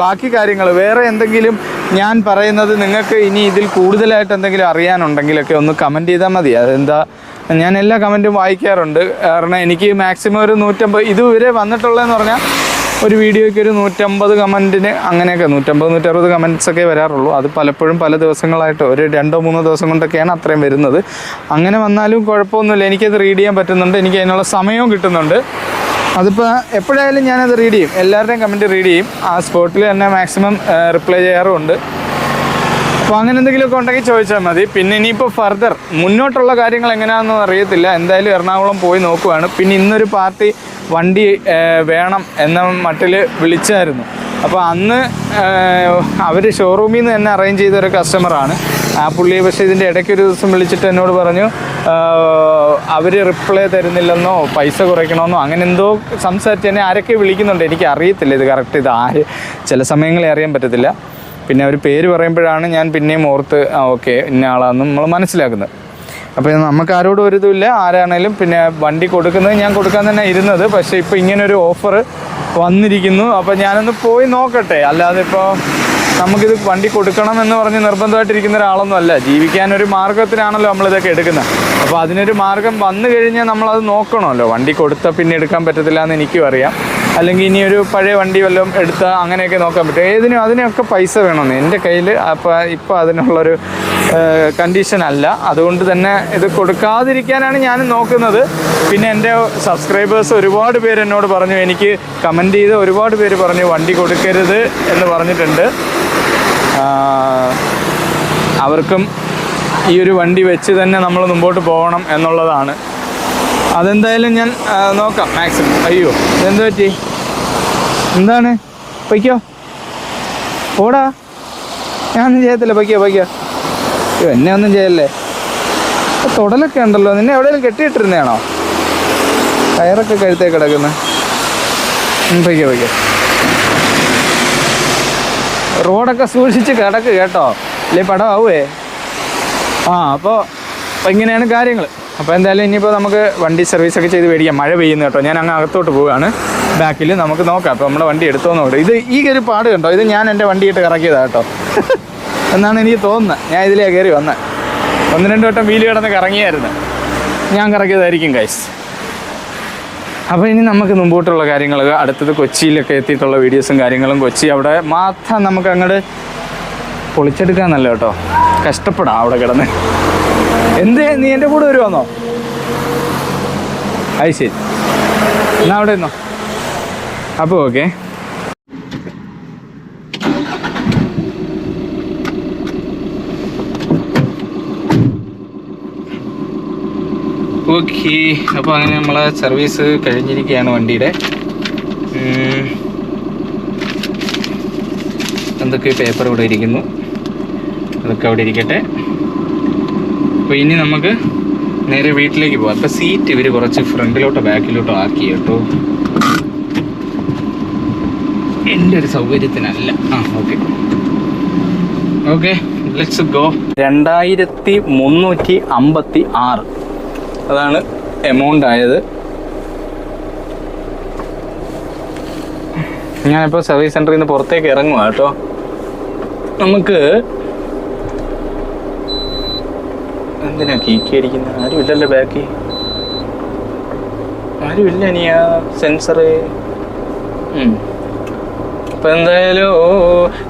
ബാക്കി കാര്യങ്ങൾ വേറെ എന്തെങ്കിലും ഞാൻ പറയുന്നത് നിങ്ങൾക്ക് ഇനി ഇതിൽ കൂടുതലായിട്ട് എന്തെങ്കിലും അറിയാനുണ്ടെങ്കിലൊക്കെ ഒന്ന് കമന്റ് ചെയ്താൽ മതി. അതെന്താ ഞാൻ എല്ലാ കമന്റും വായിക്കാറുണ്ട്. കാരണം എനിക്ക് മാക്സിമം ഒരു നൂറ്റമ്പത് ഇതുവരെ വന്നിട്ടുള്ളതെന്ന് പറഞ്ഞാൽ ഒരു വീഡിയോയ്ക്ക് ഒരു നൂറ്റമ്പത് കമന്റിന് അങ്ങനെയൊക്കെ നൂറ്റമ്പത് നൂറ്ററുപത് കമന്റ്സ് ഒക്കെ വരാറുള്ളൂ. അത് പലപ്പോഴും പല ദിവസങ്ങളായിട്ട് ഒരു രണ്ടോ മൂന്നോ ദിവസം കൊണ്ടൊക്കെയാണ് അത്രയും വരുന്നത്. അങ്ങനെ വന്നാലും കുഴപ്പമൊന്നുമില്ല. എനിക്കത് റീഡ് ചെയ്യാൻ പറ്റുന്നുണ്ട്. എനിക്ക് അതിനുള്ള സമയവും കിട്ടുന്നുണ്ട്. അതിപ്പോൾ എപ്പോഴായാലും ഞാനത് റീഡ് ചെയ്യും. എല്ലാവരുടെയും കമന്റ് റീഡ് ചെയ്യും. ആ സ്പോട്ടിൽ തന്നെ മാക്സിമം റിപ്ലൈ ചെയ്യാറുമുണ്ട്. അപ്പോൾ അങ്ങനെ എന്തെങ്കിലുമൊക്കെ ഉണ്ടെങ്കിൽ ചോദിച്ചാൽ മതി. പിന്നെ ഇനിയിപ്പോൾ ഫർദർ മുന്നോട്ടുള്ള കാര്യങ്ങൾ എങ്ങനെയാണെന്ന് അറിയത്തില്ല. എന്തായാലും എറണാകുളം പോയി നോക്കുവാണ്. പിന്നെ ഇന്നൊരു പാർട്ടി വണ്ടി വേണം എന്ന മട്ടിൽ വിളിച്ചായിരുന്നു. അപ്പോൾ അന്ന് അവർ ഷോറൂമിൽ നിന്ന് തന്നെ അറേഞ്ച് ചെയ്ത ഒരു കസ്റ്റമറാണ് ആ പുള്ളി പക്ഷേ ഇതിന്റെ ഇടയ്ക്ക് ഒരു ദിവസം വിളിച്ചിട്ട് എന്നോട് പറഞ്ഞു അവർ റിപ്ലൈ തരുന്നില്ലെന്നോ പൈസ കുറയ്ക്കണമെന്നോ അങ്ങനെ എന്തോ സംസാരിച്ച് തന്നെ ആരൊക്കെ വിളിക്കുന്നുണ്ട്. എനിക്ക് അറിയത്തില്ല ഇത് കറക്റ്റ് ഇത് ആര്? ചില സമയങ്ങളിൽ അറിയാൻ പറ്റത്തില്ല. പിന്നെ അവർ പേര് പറയുമ്പോഴാണ് ഞാൻ പിന്നെയും ഓർത്ത് ആ ഓക്കെ ഇന്ന ആളാണെന്ന് നമ്മൾ മനസ്സിലാക്കുന്നത്. അപ്പോൾ നമുക്ക് ആരോടും ഒരു ഇതുമില്ല. ആരാണേലും പിന്നെ വണ്ടി കൊടുക്കുന്നത് ഞാൻ കൊടുക്കാൻ തന്നെ ഇരുന്നത്. പക്ഷേ ഇപ്പോൾ ഇങ്ങനൊരു ഓഫർ വന്നിരിക്കുന്നു. അപ്പോൾ ഞാനൊന്ന് പോയി നോക്കട്ടെ. അല്ലാതെ ഇപ്പോൾ നമുക്കിത് വണ്ടി കൊടുക്കണം എന്ന് പറഞ്ഞ് നിർബന്ധമായിട്ടിരിക്കുന്ന ഒരാളൊന്നും അല്ല. ജീവിക്കാനൊരു മാർഗത്തിനാണല്ലോ നമ്മളിതൊക്കെ എടുക്കുന്നത്. അപ്പോൾ അതിനൊരു മാർഗം വന്നു കഴിഞ്ഞാൽ നമ്മളത് നോക്കണമല്ലോ. വണ്ടി കൊടുത്താൽ പിന്നെ എടുക്കാൻ പറ്റത്തില്ല എന്ന് എനിക്കും അറിയാം. അല്ലെങ്കിൽ ഇനി ഒരു പഴയ വണ്ടി വല്ലതും എടുത്ത് അങ്ങനെയൊക്കെ നോക്കാൻ പറ്റും. ഏതിനും അതിനൊക്കെ പൈസ വേണമെന്ന്. എന്റെ കയ്യിൽ അപ്പോൾ ഇപ്പോൾ അതിനുള്ളൊരു കണ്ടീഷൻ അല്ല. അതുകൊണ്ട് തന്നെ ഇത് കൊടുക്കാതിരിക്കാനാണ് ഞാൻ നോക്കുന്നത്. പിന്നെ എന്റെ സബ്സ്ക്രൈബേഴ്സ് ഒരുപാട് പേര് എന്നോട് പറഞ്ഞു എനിക്ക് കമന്റ് ചെയ്ത് ഒരുപാട് പേര് പറഞ്ഞു വണ്ടി കൊടുക്കരുത് എന്ന് പറഞ്ഞിട്ടുണ്ട്. അവർക്കും ഈ ഒരു വണ്ടി വെച്ച് തന്നെ നമ്മൾ മുമ്പോട്ട് പോകണം എന്നുള്ളതാണ്. അതെന്തായാലും ഞാൻ നോക്കാം മാക്സിമം. അയ്യോ എന്ത് പറ്റി? എന്താണ്? പൊയ്ക്കോ. പോടാ ഞാനൊന്നും ചെയ്യത്തില്ല. പൊയ്ക്കോ പൊയ്ക്കോ. അയ്യോ എന്നെ ഒന്നും ചെയ്യല്ലേ? തുടലൊക്കെ ഉണ്ടല്ലോ. നിന്നെ എവിടെയെങ്കിലും കെട്ടിയിട്ടിരുന്നതാണോ? കയറൊക്കെ കഴുത്തേ കിടക്കുന്നത് പൊയ്ക്കോ പൊയ്ക്കോ. റോഡൊക്കെ സൂക്ഷിച്ച് കിടക്ക് കേട്ടോ. അല്ലേ പടമാവേ ആ അപ്പോൾ ഇങ്ങനെയാണ് കാര്യങ്ങൾ അപ്പോൾ എന്തായാലും ഇനിയിപ്പോൾ നമുക്ക് വണ്ടി സർവീസൊക്കെ ചെയ്ത് മേടിക്കാം. മഴ പെയ്യുന്നു കേട്ടോ. ഞാൻ അങ്ങ് അകത്തോട്ട് പോവുകയാണ്. ബാക്കിൽ നമുക്ക് നോക്കാം. അപ്പോൾ നമ്മുടെ വണ്ടി എടുത്തോ നോക്കട്ടെ. ഇത് ഈ ഒരു പാട് കണ്ടോ? ഇത് ഞാൻ എന്റെ വണ്ടിയിട്ട് കറക്കിയതാണ് കേട്ടോ. എന്നാണ് എനിക്ക് തോന്നുന്നത് ഞാൻ ഇതിലേ കയറി വന്നത് ഒന്ന് രണ്ട് വട്ടം വീൽ കിടന്ന് കറങ്ങിയായിരുന്നു. ഞാൻ കറക്കിയതായിരിക്കും ഗൈസ് അപ്പോൾ ഇനി നമുക്ക് മുമ്പോട്ടുള്ള കാര്യങ്ങൾ അടുത്തത് കൊച്ചിയിലൊക്കെ എത്തിയിട്ടുള്ള വീഡിയോസും കാര്യങ്ങളും കൊച്ചി അവിടെ മാത്രം നമുക്ക് അങ്ങോട്ട് പൊളിച്ചെടുക്കാന്നല്ല കേട്ടോ. കഷ്ടപ്പെടാം അവിടെ കിടന്ന്. എന്ത്? നീ എന്റെ കൂടെ വരുവാന്നോ? അത് ശരി. എന്നാ അവിടെ നിന്നോ അപ്പോൾ ഓക്കെ. ഓക്കെ. അപ്പോൾ അങ്ങനെ നമ്മളെ സർവീസ് കഴിഞ്ഞിരിക്കുകയാണ് വണ്ടിയുടെ. എന്തൊക്കെ പേപ്പർ ഇവിടെ ഇരിക്കുന്നു? അതൊക്കെ അവിടെ ഇരിക്കട്ടെ. അപ്പോൾ ഇനി നമുക്ക് നേരെ വീട്ടിലേക്ക് പോകാം അപ്പോൾ സീറ്റ് ഇവർ കുറച്ച് ഫ്രണ്ടിലോട്ടോ ബാക്കിലോട്ടോ ആക്കി കേട്ടോ. എന്റെ ഒരു സൗകര്യത്തിനല്ല. ആ ഓക്കെ ഓക്കെ ലെറ്റ്സ് ഗോ രണ്ടായിരത്തി മുന്നൂറ്റി അമ്പത്തി ആറ്. അതാണ് എമൗണ്ട് ആയത്. ഞാനിപ്പോൾ സർവീസ് സെന്ററിൽ നിന്ന് പുറത്തേക്ക് ഇറങ്ങുക കേട്ടോ. നമുക്ക് എന്തിനാ കീക്കി അടിക്കുന്നത് ആരും ഇല്ലല്ലോ ബാക്കി ആരും ഇല്ല ഇനി ആ സെൻസറ് അപ്പൊ എന്തായാലും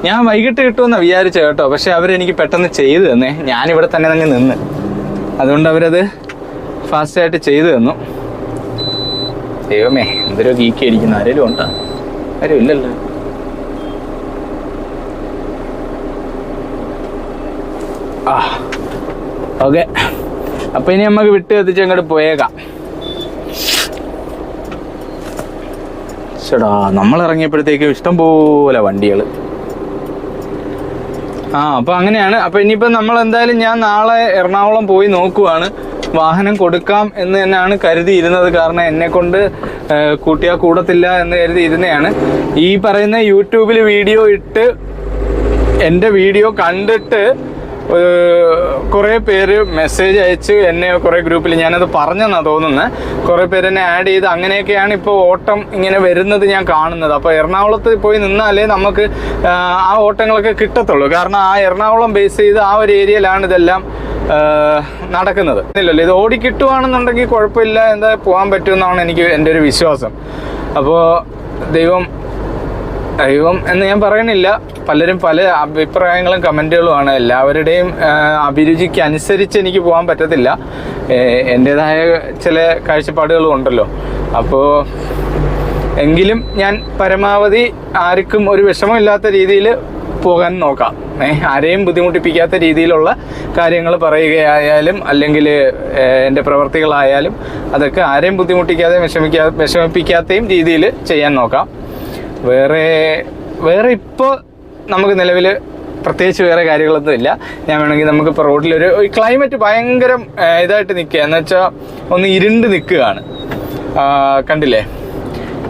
ഞാൻ വൈകിട്ട് കിട്ടുമെന്ന് വിചാരിച്ച കേട്ടോ. പക്ഷെ അവരെനിക്ക് പെട്ടെന്ന് ചെയ്തു തന്നേ. ഞാനിവിടെ തന്നെ തന്നെ നിന്ന്. അതുകൊണ്ട് അവരത് ഫാസ്റ്റായിട്ട് ചെയ്തു തന്നു. ദൈവമേ എന്തൊരു ഗീക്കി അടിക്കുന്നു ആരെങ്കിലും ഉണ്ടോ? ആരും ഇല്ലല്ലോ ആ. ഓക്കെ അപ്പൊ ഇനി നമുക്ക് വിട്ട് കത്തിച്ച് അങ്ങോട്ട് പോയേക്കാം. ചേടാ നമ്മൾ ഇറങ്ങിയപ്പോഴത്തേക്കും ഇഷ്ടം പോലെ വണ്ടികൾ ആ അപ്പൊ അങ്ങനെയാണ്. അപ്പൊ ഇനിയിപ്പോ നമ്മൾ എന്തായാലും ഞാൻ നാളെ എറണാകുളം പോയി നോക്കുവാണ്. വാഹനം കൊടുക്കാം എന്ന് തന്നെയാണ് കരുതിയിരുന്നത്. കാരണം എന്നെ കൊണ്ട് കൂട്ടിയാൽ കൂടത്തില്ല എന്ന് കരുതിയിരുന്നതാണ് ഈ പറയുന്ന യൂട്യൂബിൽ വീഡിയോ ഇട്ട് എന്റെ വീഡിയോ കണ്ടിട്ട് കുറേ പേര് മെസ്സേജ് അയച്ച് എന്നെ കുറേ ഗ്രൂപ്പിൽ ഞാനത് പറഞ്ഞെന്നാ തോന്നുന്നത് കുറേ പേര് എന്നെ ആഡ് ചെയ്ത് അങ്ങനെയൊക്കെയാണ് ഇപ്പോൾ ഓട്ടം ഇങ്ങനെ വരുന്നത് ഞാൻ കാണുന്നത്. അപ്പോൾ എറണാകുളത്ത് പോയി നിന്നാലേ നമുക്ക് ആ ഓട്ടങ്ങളൊക്കെ കിട്ടത്തുള്ളൂ. കാരണം ആ എറണാകുളം ബേസ് ചെയ്ത് ആ ഒരു ഏരിയയിലാണ് ഇതെല്ലാം നടക്കുന്നത്. ഇല്ലല്ലോ ഇത് ഓടിക്കിട്ടുവാണെന്നുണ്ടെങ്കിൽ കുഴപ്പമില്ല എന്താ പോകാൻ പറ്റുമെന്നാണ് എനിക്ക് എന്റെ ഒരു വിശ്വാസം. അപ്പോൾ ദൈവം ദൈവം എന്ന് ഞാൻ പറയണില്ല പലരും പല അഭിപ്രായങ്ങളും കമന്റുകളുമാണ് എല്ലാവരുടെയും അഭിരുചിക്ക് അനുസരിച്ച് എനിക്ക് പോകാൻ പറ്റത്തില്ല. എന്റെതായ ചില കാഴ്ചപ്പാടുകളും ഉണ്ടല്ലോ. അപ്പോൾ എങ്കിലും ഞാൻ പരമാവധി ആർക്കും ഒരു വിഷമമില്ലാത്ത രീതിയിൽ പോകാൻ നോക്കാം. ആരെയും ബുദ്ധിമുട്ടിപ്പിക്കാത്ത രീതിയിലുള്ള കാര്യങ്ങൾ പറയുകയായാലും അല്ലെങ്കിൽ എന്റെ പ്രവർത്തികളായാലും അതൊക്കെ ആരെയും ബുദ്ധിമുട്ടിക്കാതെ വിഷമിക്കാ വിഷമിപ്പിക്കാത്തയും രീതിയിൽ ചെയ്യാൻ നോക്കാം. വേറെ വേറെ ഇപ്പോൾ നമുക്ക് നിലവിൽ പ്രത്യേകിച്ച് വേറെ കാര്യങ്ങളൊന്നും ഇല്ല. ഞാൻ വേണമെങ്കിൽ നമുക്കിപ്പോൾ റോഡിലൊരു ക്ലൈമറ്റ് ഭയങ്കരം ഇതായിട്ട് നിൽക്കുക എന്ന് വെച്ചാൽ ഒന്ന് ഇരുണ്ട് നിൽക്കുകയാണ് കണ്ടില്ലേ?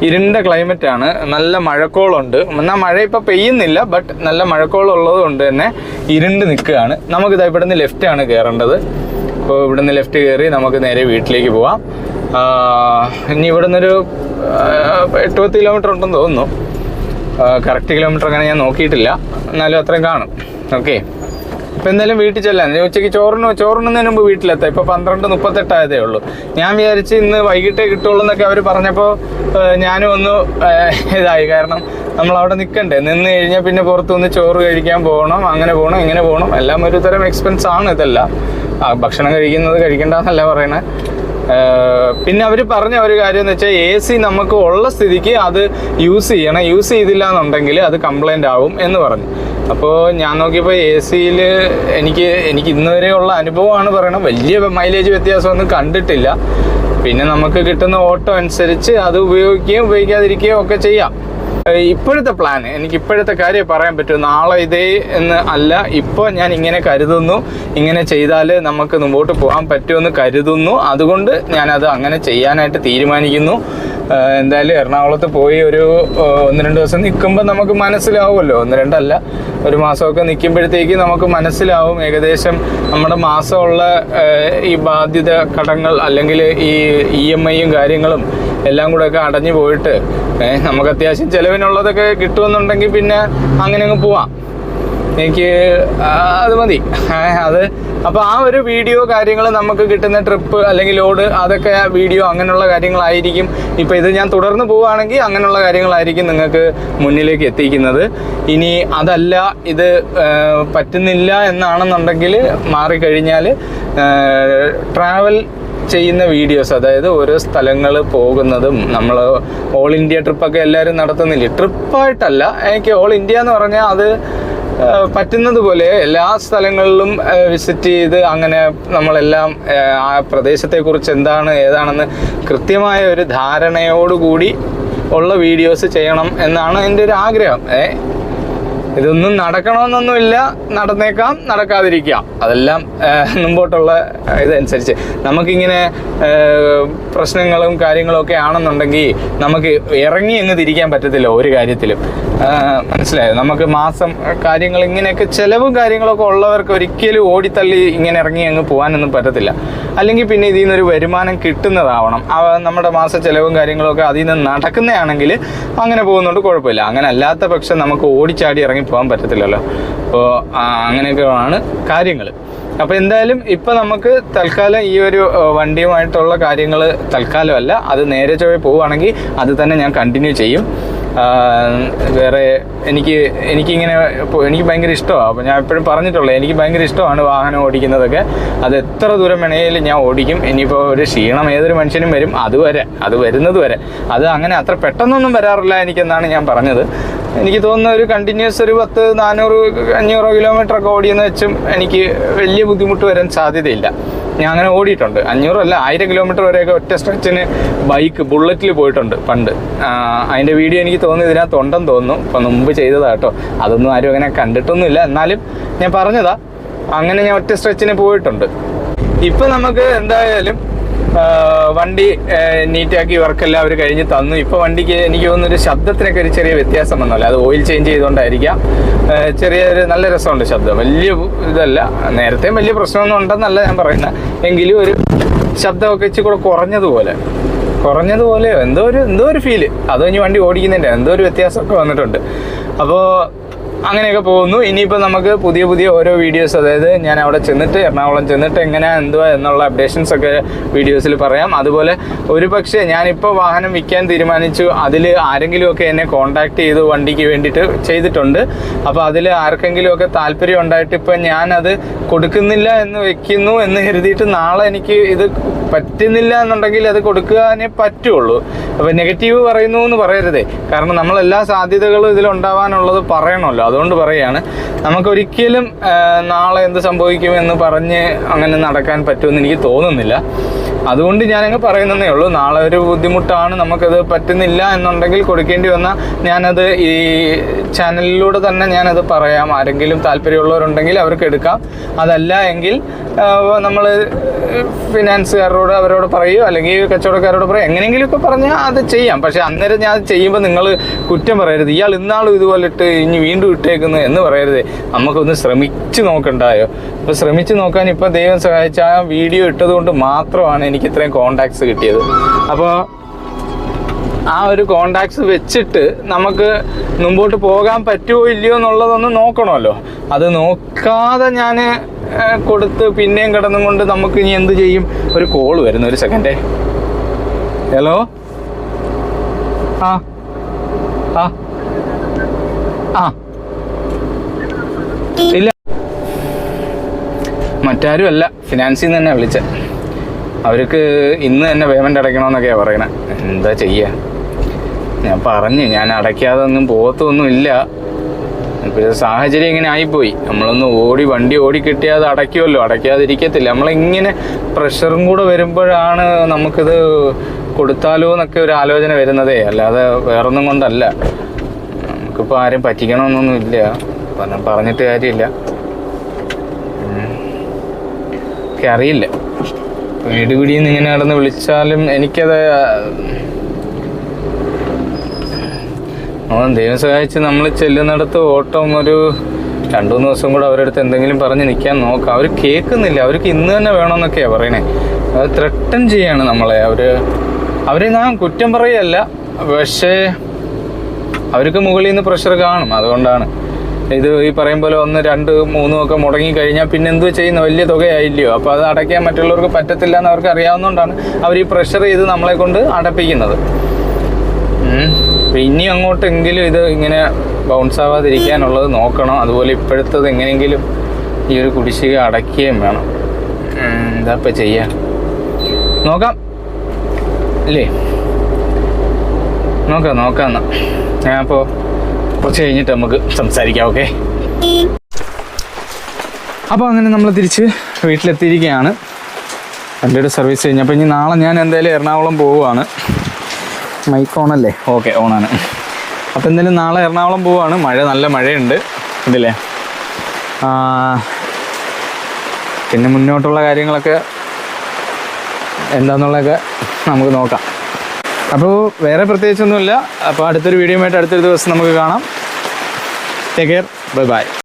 ഇരുണ്ട ക്ലൈമറ്റ് ആണ്. നല്ല മഴക്കോളുണ്ട്. എന്നാൽ മഴ ഇപ്പോൾ പെയ്യുന്നില്ല ബട്ട് നല്ല മഴക്കോളുള്ളത് കൊണ്ട് തന്നെ ഇരുണ്ട് നിൽക്കുകയാണ് നമുക്കിത് നിന്ന് ലെഫ്റ്റാണ് കയറേണ്ടത് അപ്പോൾ ഇവിടുന്ന് ലെഫ്റ്റ് കയറി നമുക്ക് നേരെ വീട്ടിലേക്ക് പോവാം. ഇനി ഇവിടുന്നൊരു എട്ട് പത്ത് കിലോമീറ്റർ ഉണ്ടെന്ന് തോന്നുന്നു. കറക്റ്റ് കിലോമീറ്റർ അങ്ങനെ ഞാൻ നോക്കിയിട്ടില്ല. എന്നാലും അത്രയും കാണും. ഓക്കെ ഇപ്പം എന്തായാലും വീട്ടിൽ ചെല്ലാൻ ഞാൻ ഉച്ചയ്ക്ക് ചോറിന് ചോറിനുന്നതിന് മുമ്പ് വീട്ടിലെത്താം. ഇപ്പോൾ പന്ത്രണ്ട് മുപ്പത്തെട്ടായതേ ഉള്ളൂ. ഞാൻ വിചാരിച്ച് ഇന്ന് വൈകിട്ടേ കിട്ടുള്ളൂ എന്നൊക്കെ അവർ പറഞ്ഞപ്പോൾ ഞാനും ഒന്ന് ഇതായി. കാരണം നമ്മൾ അവിടെ നിൽക്കണ്ടേ നിന്ന് കഴിഞ്ഞാൽ പിന്നെ പുറത്തുനിന്ന് ചോറ് കഴിക്കാൻ പോകണം അങ്ങനെ പോകണം ഇങ്ങനെ പോകണം. എല്ലാം ഒരു തരം എക്സ്പെൻസ് ആണ് ഇതെല്ലാം. ഭക്ഷണം കഴിക്കുന്നത് കഴിക്കണ്ടെന്നല്ല പറയണേ. പിന്നെ അവർ പറഞ്ഞ ഒരു കാര്യം എന്ന് വെച്ചാൽ എ സി നമുക്ക് ഉള്ള സ്ഥിതിക്ക് അത് യൂസ് ചെയ്യണം. യൂസ് ചെയ്തില്ല എന്നുണ്ടെങ്കിൽ അത് കംപ്ലൈന്റ് ആവും എന്ന് പറഞ്ഞു. അപ്പോൾ ഞാൻ നോക്കിയപ്പോൾ എ സിയിൽ എനിക്ക് എനിക്ക് ഇന്ന് വരെയുള്ള അനുഭവമാണ് പറയണത് വലിയ മൈലേജ് വ്യത്യാസമൊന്നും കണ്ടിട്ടില്ല. പിന്നെ നമുക്ക് കിട്ടുന്ന ഓട്ടോ അനുസരിച്ച് അത് ഉപയോഗിക്കുകയും ഉപയോഗിക്കാതിരിക്കുകയും ഒക്കെ ചെയ്യാം. ഇപ്പോഴത്തെ പ്ലാൻ എനിക്ക് ഇപ്പോഴത്തെ കാര്യം പറയാൻ പറ്റും. നാളെ ഇതേ എന്ന് അല്ല ഇപ്പോൾ ഞാൻ ഇങ്ങനെ കരുതുന്നു. ഇങ്ങനെ ചെയ്താൽ നമുക്ക് മുമ്പോട്ട് പോകാൻ പറ്റുമെന്ന് കരുതുന്നു. അതുകൊണ്ട് ഞാനത് അങ്ങനെ ചെയ്യാനായിട്ട് തീരുമാനിക്കുന്നു. എന്തായാലും എറണാകുളത്ത് പോയി ഒരു ഒന്ന് രണ്ട് ദിവസം നിൽക്കുമ്പോൾ നമുക്ക് മനസ്സിലാവുമല്ലോ. ഒന്ന് രണ്ടല്ല ഒരു മാസമൊക്കെ നിൽക്കുമ്പോഴത്തേക്ക് നമുക്ക് മനസ്സിലാവും. ഏകദേശം നമ്മുടെ മാസമുള്ള ഈ ബാധ്യത കടങ്ങൾ അല്ലെങ്കിൽ ഈ ഇ എം ഐയും കാര്യങ്ങളും എല്ലാം കൂടെയൊക്കെ അടഞ്ഞു പോയിട്ട് ഏഹ് നമുക്ക് അത്യാവശ്യം ചിലവിനുള്ളതൊക്കെ കിട്ടുമെന്നുണ്ടെങ്കിൽ പിന്നെ അങ്ങനെ അങ്ങ് പോവാം. എനിക്ക് അത് മതി. അത് അപ്പോൾ ആ ഒരു വീഡിയോ കാര്യങ്ങൾ നമുക്ക് കിട്ടുന്ന ട്രിപ്പ് അല്ലെങ്കിൽ ലോഡ് അതൊക്കെ വീഡിയോ അങ്ങനെയുള്ള കാര്യങ്ങളായിരിക്കും. ഇപ്പോൾ ഇത് ഞാൻ തുടർന്ന് പോവുകയാണെങ്കിൽ അങ്ങനെയുള്ള കാര്യങ്ങളായിരിക്കും നിങ്ങൾക്ക് മുന്നിലേക്ക് എത്തിക്കുന്നത്. ഇനി അതല്ല ഇത് പറ്റുന്നില്ല എന്നാണെന്നുണ്ടെങ്കിൽ മാറിക്കഴിഞ്ഞാൽ ട്രാവൽ ചെയ്യുന്ന വീഡിയോസ് അതായത് ഓരോ സ്ഥലങ്ങൾ പോകുന്നതും നമ്മൾ ഓൾ ഇന്ത്യ ട്രിപ്പൊക്കെ എല്ലാവരും നടത്തുന്നില്ലേ? ട്രിപ്പായിട്ടല്ല എനിക്ക് ഓൾ ഇന്ത്യ എന്ന് പറഞ്ഞാൽ അത് പറ്റുന്നത് പോലെ എല്ലാ സ്ഥലങ്ങളിലും വിസിറ്റ് ചെയ്ത് അങ്ങനെ നമ്മളെല്ലാം ആ, പ്രദേശത്തെക്കുറിച്ച് എന്താണ് ഏതാണെന്ന് കൃത്യമായ ഒരു ധാരണയോടുകൂടി ഉള്ള വീഡിയോസ് ചെയ്യണം എന്നാണ് എന്റെ ഒരു ആഗ്രഹം. ഏ ഇതൊന്നും നടക്കണമെന്നൊന്നുമില്ല. നടന്നേക്കാം നടക്കാതിരിക്കാം അതെല്ലാം മുമ്പോട്ടുള്ള ഇതനുസരിച്ച്. നമുക്കിങ്ങനെ പ്രശ്നങ്ങളും കാര്യങ്ങളും ഒക്കെ ആണെന്നുണ്ടെങ്കിൽ നമുക്ക് ഇറങ്ങി അങ്ങ് തിരിക്കാൻ പറ്റത്തില്ല ഒരു കാര്യത്തിലും. മനസ്സിലായോ? നമുക്ക് മാസം കാര്യങ്ങൾ ഇങ്ങനെയൊക്കെ ചിലവും കാര്യങ്ങളൊക്കെ ഉള്ളവർക്ക് ഒരിക്കലും ഓടിത്തള്ളി ഇങ്ങനെ ഇറങ്ങി അങ്ങ് പോകാനൊന്നും പറ്റത്തില്ല. അല്ലെങ്കിൽ പിന്നെ ഇതിൽ നിന്നൊരു വരുമാനം കിട്ടുന്നതാവണം. നമ്മുടെ മാസ ചിലവും കാര്യങ്ങളൊക്കെ അതിൽ നിന്ന് നടക്കുന്നതാണെങ്കിൽ അങ്ങനെ പോകുന്നതുകൊണ്ട് കുഴപ്പമില്ല. അങ്ങനെ അല്ലാത്ത പക്ഷം നമുക്ക് ഓടിച്ചാടി ഇറങ്ങി പോകാൻ പറ്റത്തില്ലല്ലോ. അപ്പോൾ അങ്ങനെയൊക്കെയാണ് കാര്യങ്ങൾ. അപ്പോൾ എന്തായാലും ഇപ്പം നമുക്ക് തൽക്കാലം ഈ ഒരു വണ്ടിയുമായിട്ടുള്ള കാര്യങ്ങൾ തൽക്കാലമല്ല. അത് നേരെ ചൊവ്വേ പോവുകയാണെങ്കിൽ അത് തന്നെ ഞാൻ കണ്ടിന്യൂ ചെയ്യും. വേറെ എനിക്ക് എനിക്കിങ്ങനെ എനിക്ക് ഭയങ്കര ഇഷ്ടമാണ് അപ്പോൾ ഞാൻ എപ്പോഴും പറഞ്ഞിട്ടുള്ളത് എനിക്ക് ഭയങ്കര ഇഷ്ടമാണ് വാഹനം ഓടിക്കുന്നതൊക്കെ. അത് എത്ര ദൂരം വേണമെങ്കിലും ഞാൻ ഓടിക്കും. ഇനിയിപ്പോൾ ഒരു ക്ഷീണം ഏതൊരു മനുഷ്യനും വരും അതുവരെ അത് വരുന്നത് വരെ. അത് അങ്ങനെ അത്ര പെട്ടെന്നൊന്നും വരാറില്ല എനിക്കെന്നാണ് ഞാൻ പറഞ്ഞത്. എനിക്ക് തോന്നുന്ന ഒരു കണ്ടിന്യൂസ് ഒരു പത്ത് നാനൂറ് അഞ്ഞൂറോ കിലോമീറ്റർ ഒക്കെ ഓടിയെന്ന് വെച്ചും എനിക്ക് വലിയ ബുദ്ധിമുട്ട് വരാൻ സാധ്യതയില്ല. ഞാൻ അങ്ങനെ ഓടിയിട്ടുണ്ട്. അഞ്ഞൂറല്ല ആയിരം കിലോമീറ്റർ വരെയൊക്കെ ഒറ്റ സ്ട്രെച്ചിന് ബൈക്ക് ബുള്ളറ്റിൽ പോയിട്ടുണ്ട് പണ്ട്. അതിന്റെ വീഡിയോ എനിക്ക് തോന്നുന്നു ഇതിനകത്ത് ഉണ്ടെന്ന് തോന്നുന്നു. ഇപ്പം മുമ്പ് ചെയ്തതാട്ടോ അതൊന്നും ആരും അങ്ങനെ കണ്ടിട്ടൊന്നുമില്ല. എന്നാലും ഞാൻ പറഞ്ഞതാ. അങ്ങനെ ഞാൻ ഒറ്റ സ്ട്രെച്ചിന് പോയിട്ടുണ്ട്. ഇപ്പം നമുക്ക് എന്തായാലും വണ്ടി നീറ്റാക്കി വർക്കെല്ലാം അവർ കഴിഞ്ഞ് തന്നു. ഇപ്പോൾ വണ്ടിക്ക് എനിക്ക് തോന്നുന്നു ഒരു ശബ്ദത്തിനൊക്കെ ഒരു ചെറിയ വ്യത്യാസം വന്നല്ലോ അത് ഓയിൽ ചേഞ്ച് ചെയ്തുകൊണ്ടായിരിക്കാം. ചെറിയൊരു നല്ല രസമുണ്ട് ശബ്ദം. വലിയ ഇതല്ല. നേരത്തെ വലിയ പ്രശ്നമൊന്നും ഉണ്ടെന്നല്ല ഞാൻ പറയുന്നത് എങ്കിലും ഒരു ശബ്ദമൊക്കെ ഇച്ചിരി കൂടെ കുറഞ്ഞതുപോലെ. കുറഞ്ഞതുപോലെ എന്തോ ഒരു എന്തോ ഒരു ഫീൽ അത് കഴിഞ്ഞ് വണ്ടി ഓടിക്കുന്നതിന്റെ എന്തോ ഒരു വ്യത്യാസമൊക്കെ വന്നിട്ടുണ്ട്. അപ്പോൾ അങ്ങനെയൊക്കെ പോകുന്നു. ഇനിയിപ്പോൾ നമുക്ക് പുതിയ പുതിയ ഓരോ വീഡിയോസ് അതായത് ഞാൻ അവിടെ ചെന്നിട്ട് എറണാകുളം ചെന്നിട്ട് എങ്ങനെ എന്തുവാ എന്നുള്ള അപ്ഡേഷൻസ് ഒക്കെ വീഡിയോസിൽ പറയാം. അതുപോലെ ഒരു പക്ഷേ ഞാനിപ്പോൾ വാഹനം വിൽക്കാൻ തീരുമാനിച്ചു. അതിൽ ആരെങ്കിലുമൊക്കെ എന്നെ കോൺടാക്ട് ചെയ്തു വണ്ടിക്ക് വേണ്ടിയിട്ട് ചെയ്തിട്ടുണ്ട്. അപ്പോൾ അതിൽ ആർക്കെങ്കിലുമൊക്കെ താല്പര്യം ഉണ്ടായിട്ട് ഇപ്പോൾ ഞാനത് കൊടുക്കുന്നില്ല എന്ന് വെക്കുന്നു എന്ന് കരുതിയിട്ട് നാളെ എനിക്ക് ഇത് പറ്റുന്നില്ല എന്നുണ്ടെങ്കിൽ അത് കൊടുക്കാനേ പറ്റുള്ളൂ. അപ്പോൾ നെഗറ്റീവ് പറയുന്നു എന്ന് പറയരുതേ. കാരണം നമ്മൾ എല്ലാ സാധ്യതകളും ഇതിലുണ്ടാവാനുള്ളത് പറയണമല്ലോ. അതുകൊണ്ട് പറയുകയാണ് നമുക്കൊരിക്കലും നാളെ എന്ത് സംഭവിക്കും എന്ന് പറഞ്ഞ് അങ്ങനെ നടക്കാൻ പറ്റുമെന്ന് എനിക്ക് തോന്നുന്നില്ല. അതുകൊണ്ട് ഞാനങ്ങ് പറയുന്നതേ ഉള്ളൂ. നാളെ ഒരു ബുദ്ധിമുട്ടാണ് നമുക്കത് പറ്റുന്നില്ല എന്നുണ്ടെങ്കിൽ കൊടുക്കേണ്ടി വന്നാൽ ഞാനത് ഈ ചാനലിലൂടെ തന്നെ ഞാനത് പറയാം. ആരെങ്കിലും താല്പര്യമുള്ളവരുണ്ടെങ്കിൽ അവർക്ക് എടുക്കാം. അതല്ല എങ്കിൽ നമ്മൾ ഫിനാൻസുകാരോട് അവരോട് പറയോ അല്ലെങ്കിൽ കച്ചവടക്കാരോട് എങ്ങനെയെങ്കിലും എങ്ങനെയെങ്കിലുമൊക്കെ പറഞ്ഞാൽ അത് ചെയ്യാം. പക്ഷേ അന്നേരം ഞാൻ ചെയ്യുമ്പോൾ നിങ്ങൾ കുറ്റം പറയരുത്. ഇയാൾ ഇന്നാളും ഇതുപോലെ ഇട്ട് ഇനി വീണ്ടും ഇട്ടേക്കുന്നു എന്ന് പറയരുത്. നമുക്കൊന്ന് ശ്രമിച്ച് നോക്കണ്ടായോ? അപ്പോൾ ശ്രമിച്ച് നോക്കാൻ ഇപ്പോൾ ദൈവം സഹായിച്ച വീഡിയോ ഇട്ടതുകൊണ്ട് മാത്രമാണ് എനിക്ക് ഇത്രയും കോണ്ടാക്ട്സ് കിട്ടിയത്. അപ്പോൾ ആ ഒരു കോണ്ടാക്ട്സ് വെച്ചിട്ട് നമുക്ക് മുമ്പോട്ട് പോകാൻ പറ്റുമോ ഇല്ലയോ എന്നുള്ളതൊന്ന് നോക്കണമല്ലോ. അത് നോക്കാതെ ഞാൻ കൊടുത്ത് പിന്നെയും കിടന്നും കൊണ്ട് നമുക്ക് ഇനി എന്ത് ചെയ്യും? ഒരു കോൾ വരുന്നു ഒരു സെക്കൻഡേ ഹലോ ആ ആ ആ. ഇല്ല. മറ്റാരും അല്ല ഫിനാൻസിൽ തന്നെ വിളിച്ച. അവർക്ക് ഇന്ന് തന്നെ പേയ്മെന്റ് അടയ്ക്കണമെന്നൊക്കെയാണ് പറയണത് എന്താ ചെയ്യുക ഞാൻ പറഞ്ഞു ഞാൻ അടയ്ക്കാതെ ഒന്നും പോകത്തൊന്നും ഇല്ല ഇപ്പോൾ സാഹചര്യം ഇങ്ങനെ ആയിപ്പോയി. നമ്മളൊന്ന് ഓടി വണ്ടി ഓടി കിട്ടിയാൽ അത് അടയ്ക്കുമല്ലോ. അടയ്ക്കാതിരിക്കത്തില്ല. നമ്മളിങ്ങനെ പ്രഷറും കൂടെ വരുമ്പോഴാണ് നമുക്കിത് കൊടുത്താലോ എന്നൊക്കെ ഒരു ആലോചന വരുന്നതേ. അല്ലാതെ വേറൊന്നും കൊണ്ടല്ല. നമുക്കിപ്പോൾ ആരും പറ്റിക്കണമെന്നൊന്നും ഇല്ല. പറഞ്ഞ- പറഞ്ഞിട്ട് കാര്യമില്ല. അറിയില്ല വീട് പിടിയിൽ ഇങ്ങനെ നടന്ന് വിളിച്ചാലും എനിക്കത് ദൈവം സഹായിച്ച് നമ്മൾ ചെല്ലുന്നിടത്ത് ഓട്ടം ഒരു രണ്ടു മൂന്ന് ദിവസം കൂടെ അവരടുത്ത് എന്തെങ്കിലും പറഞ്ഞ് നിൽക്കാൻ നോക്കാം. അവർ കേൾക്കുന്നില്ല. അവർക്ക് ഇന്ന് തന്നെ വേണമെന്നൊക്കെയാണ് പറയണേ. അത് ത്രട്ടൻ ചെയ്യാണ് നമ്മളെ. അവർ അവരെ ഞാൻ കുറ്റം പറയല്ല പക്ഷേ അവർക്ക് മുകളിൽ നിന്ന് പ്രഷർ കാണും. അതുകൊണ്ടാണ്. ഇത് ഈ പറയും പോലെ ഒന്ന് രണ്ട് മൂന്നും ഒക്കെ മുടങ്ങി കഴിഞ്ഞാൽ പിന്നെ എന്ത് ചെയ്യുന്ന വലിയ തുകയായില്ലയോ? അപ്പോൾ അത് അടയ്ക്കാൻ മറ്റുള്ളവർക്ക് പറ്റത്തില്ല എന്ന് അവർക്ക് അറിയാവുന്നതുകൊണ്ടാണ് അവർ ഈ പ്രഷർ ചെയ്ത് നമ്മളെ കൊണ്ട് അടപ്പിക്കുന്നത്. ഇനി അങ്ങോട്ടെങ്കിലും ഇത് ഇങ്ങനെ ബൗൺസ് ആവാതിരിക്കാനുള്ളത് നോക്കണം. അതുപോലെ ഇപ്പോഴത്തത് എങ്ങനെയെങ്കിലും ഈ ഒരു കുടിശ്ശിക അടയ്ക്കുകയും വേണം. എന്താ ഇപ്പം ചെയ്യാ? നോക്കാം. അല്ലേ നോക്കാം നോക്കാം എന്നാൽ ഞാൻ അപ്പോൾ കുറച്ച് കഴിഞ്ഞിട്ട് നമുക്ക് സംസാരിക്കാം ഓക്കെ അപ്പോൾ അങ്ങനെ നമ്മൾ തിരിച്ച് വീട്ടിലെത്തിയിരിക്കുകയാണ്. വണ്ടിയുടെ സർവീസ് കഴിഞ്ഞപ്പോൾ ഇനി നാളെ ഞാൻ എന്തായാലും എറണാകുളം പോവുകയാണ്. മൈക്ക് ഓണല്ലേ ഓക്കെ ഓണാണ് അപ്പോൾ എന്തായാലും നാളെ എറണാകുളം പോവുകയാണ്. മഴ നല്ല മഴയുണ്ട്. ഇതില്ലേ പിന്നെ മുന്നോട്ടുള്ള കാര്യങ്ങളൊക്കെ എന്താന്നുള്ളതൊക്കെ നമുക്ക് നോക്കാം. അപ്പോൾ വേറെ പ്രത്യേകിച്ചൊന്നുമില്ല. അപ്പോൾ അടുത്തൊരു വീഡിയോ ആയിട്ട് അടുത്തൊരു ദിവസം നമുക്ക് കാണാം. Take care bye bye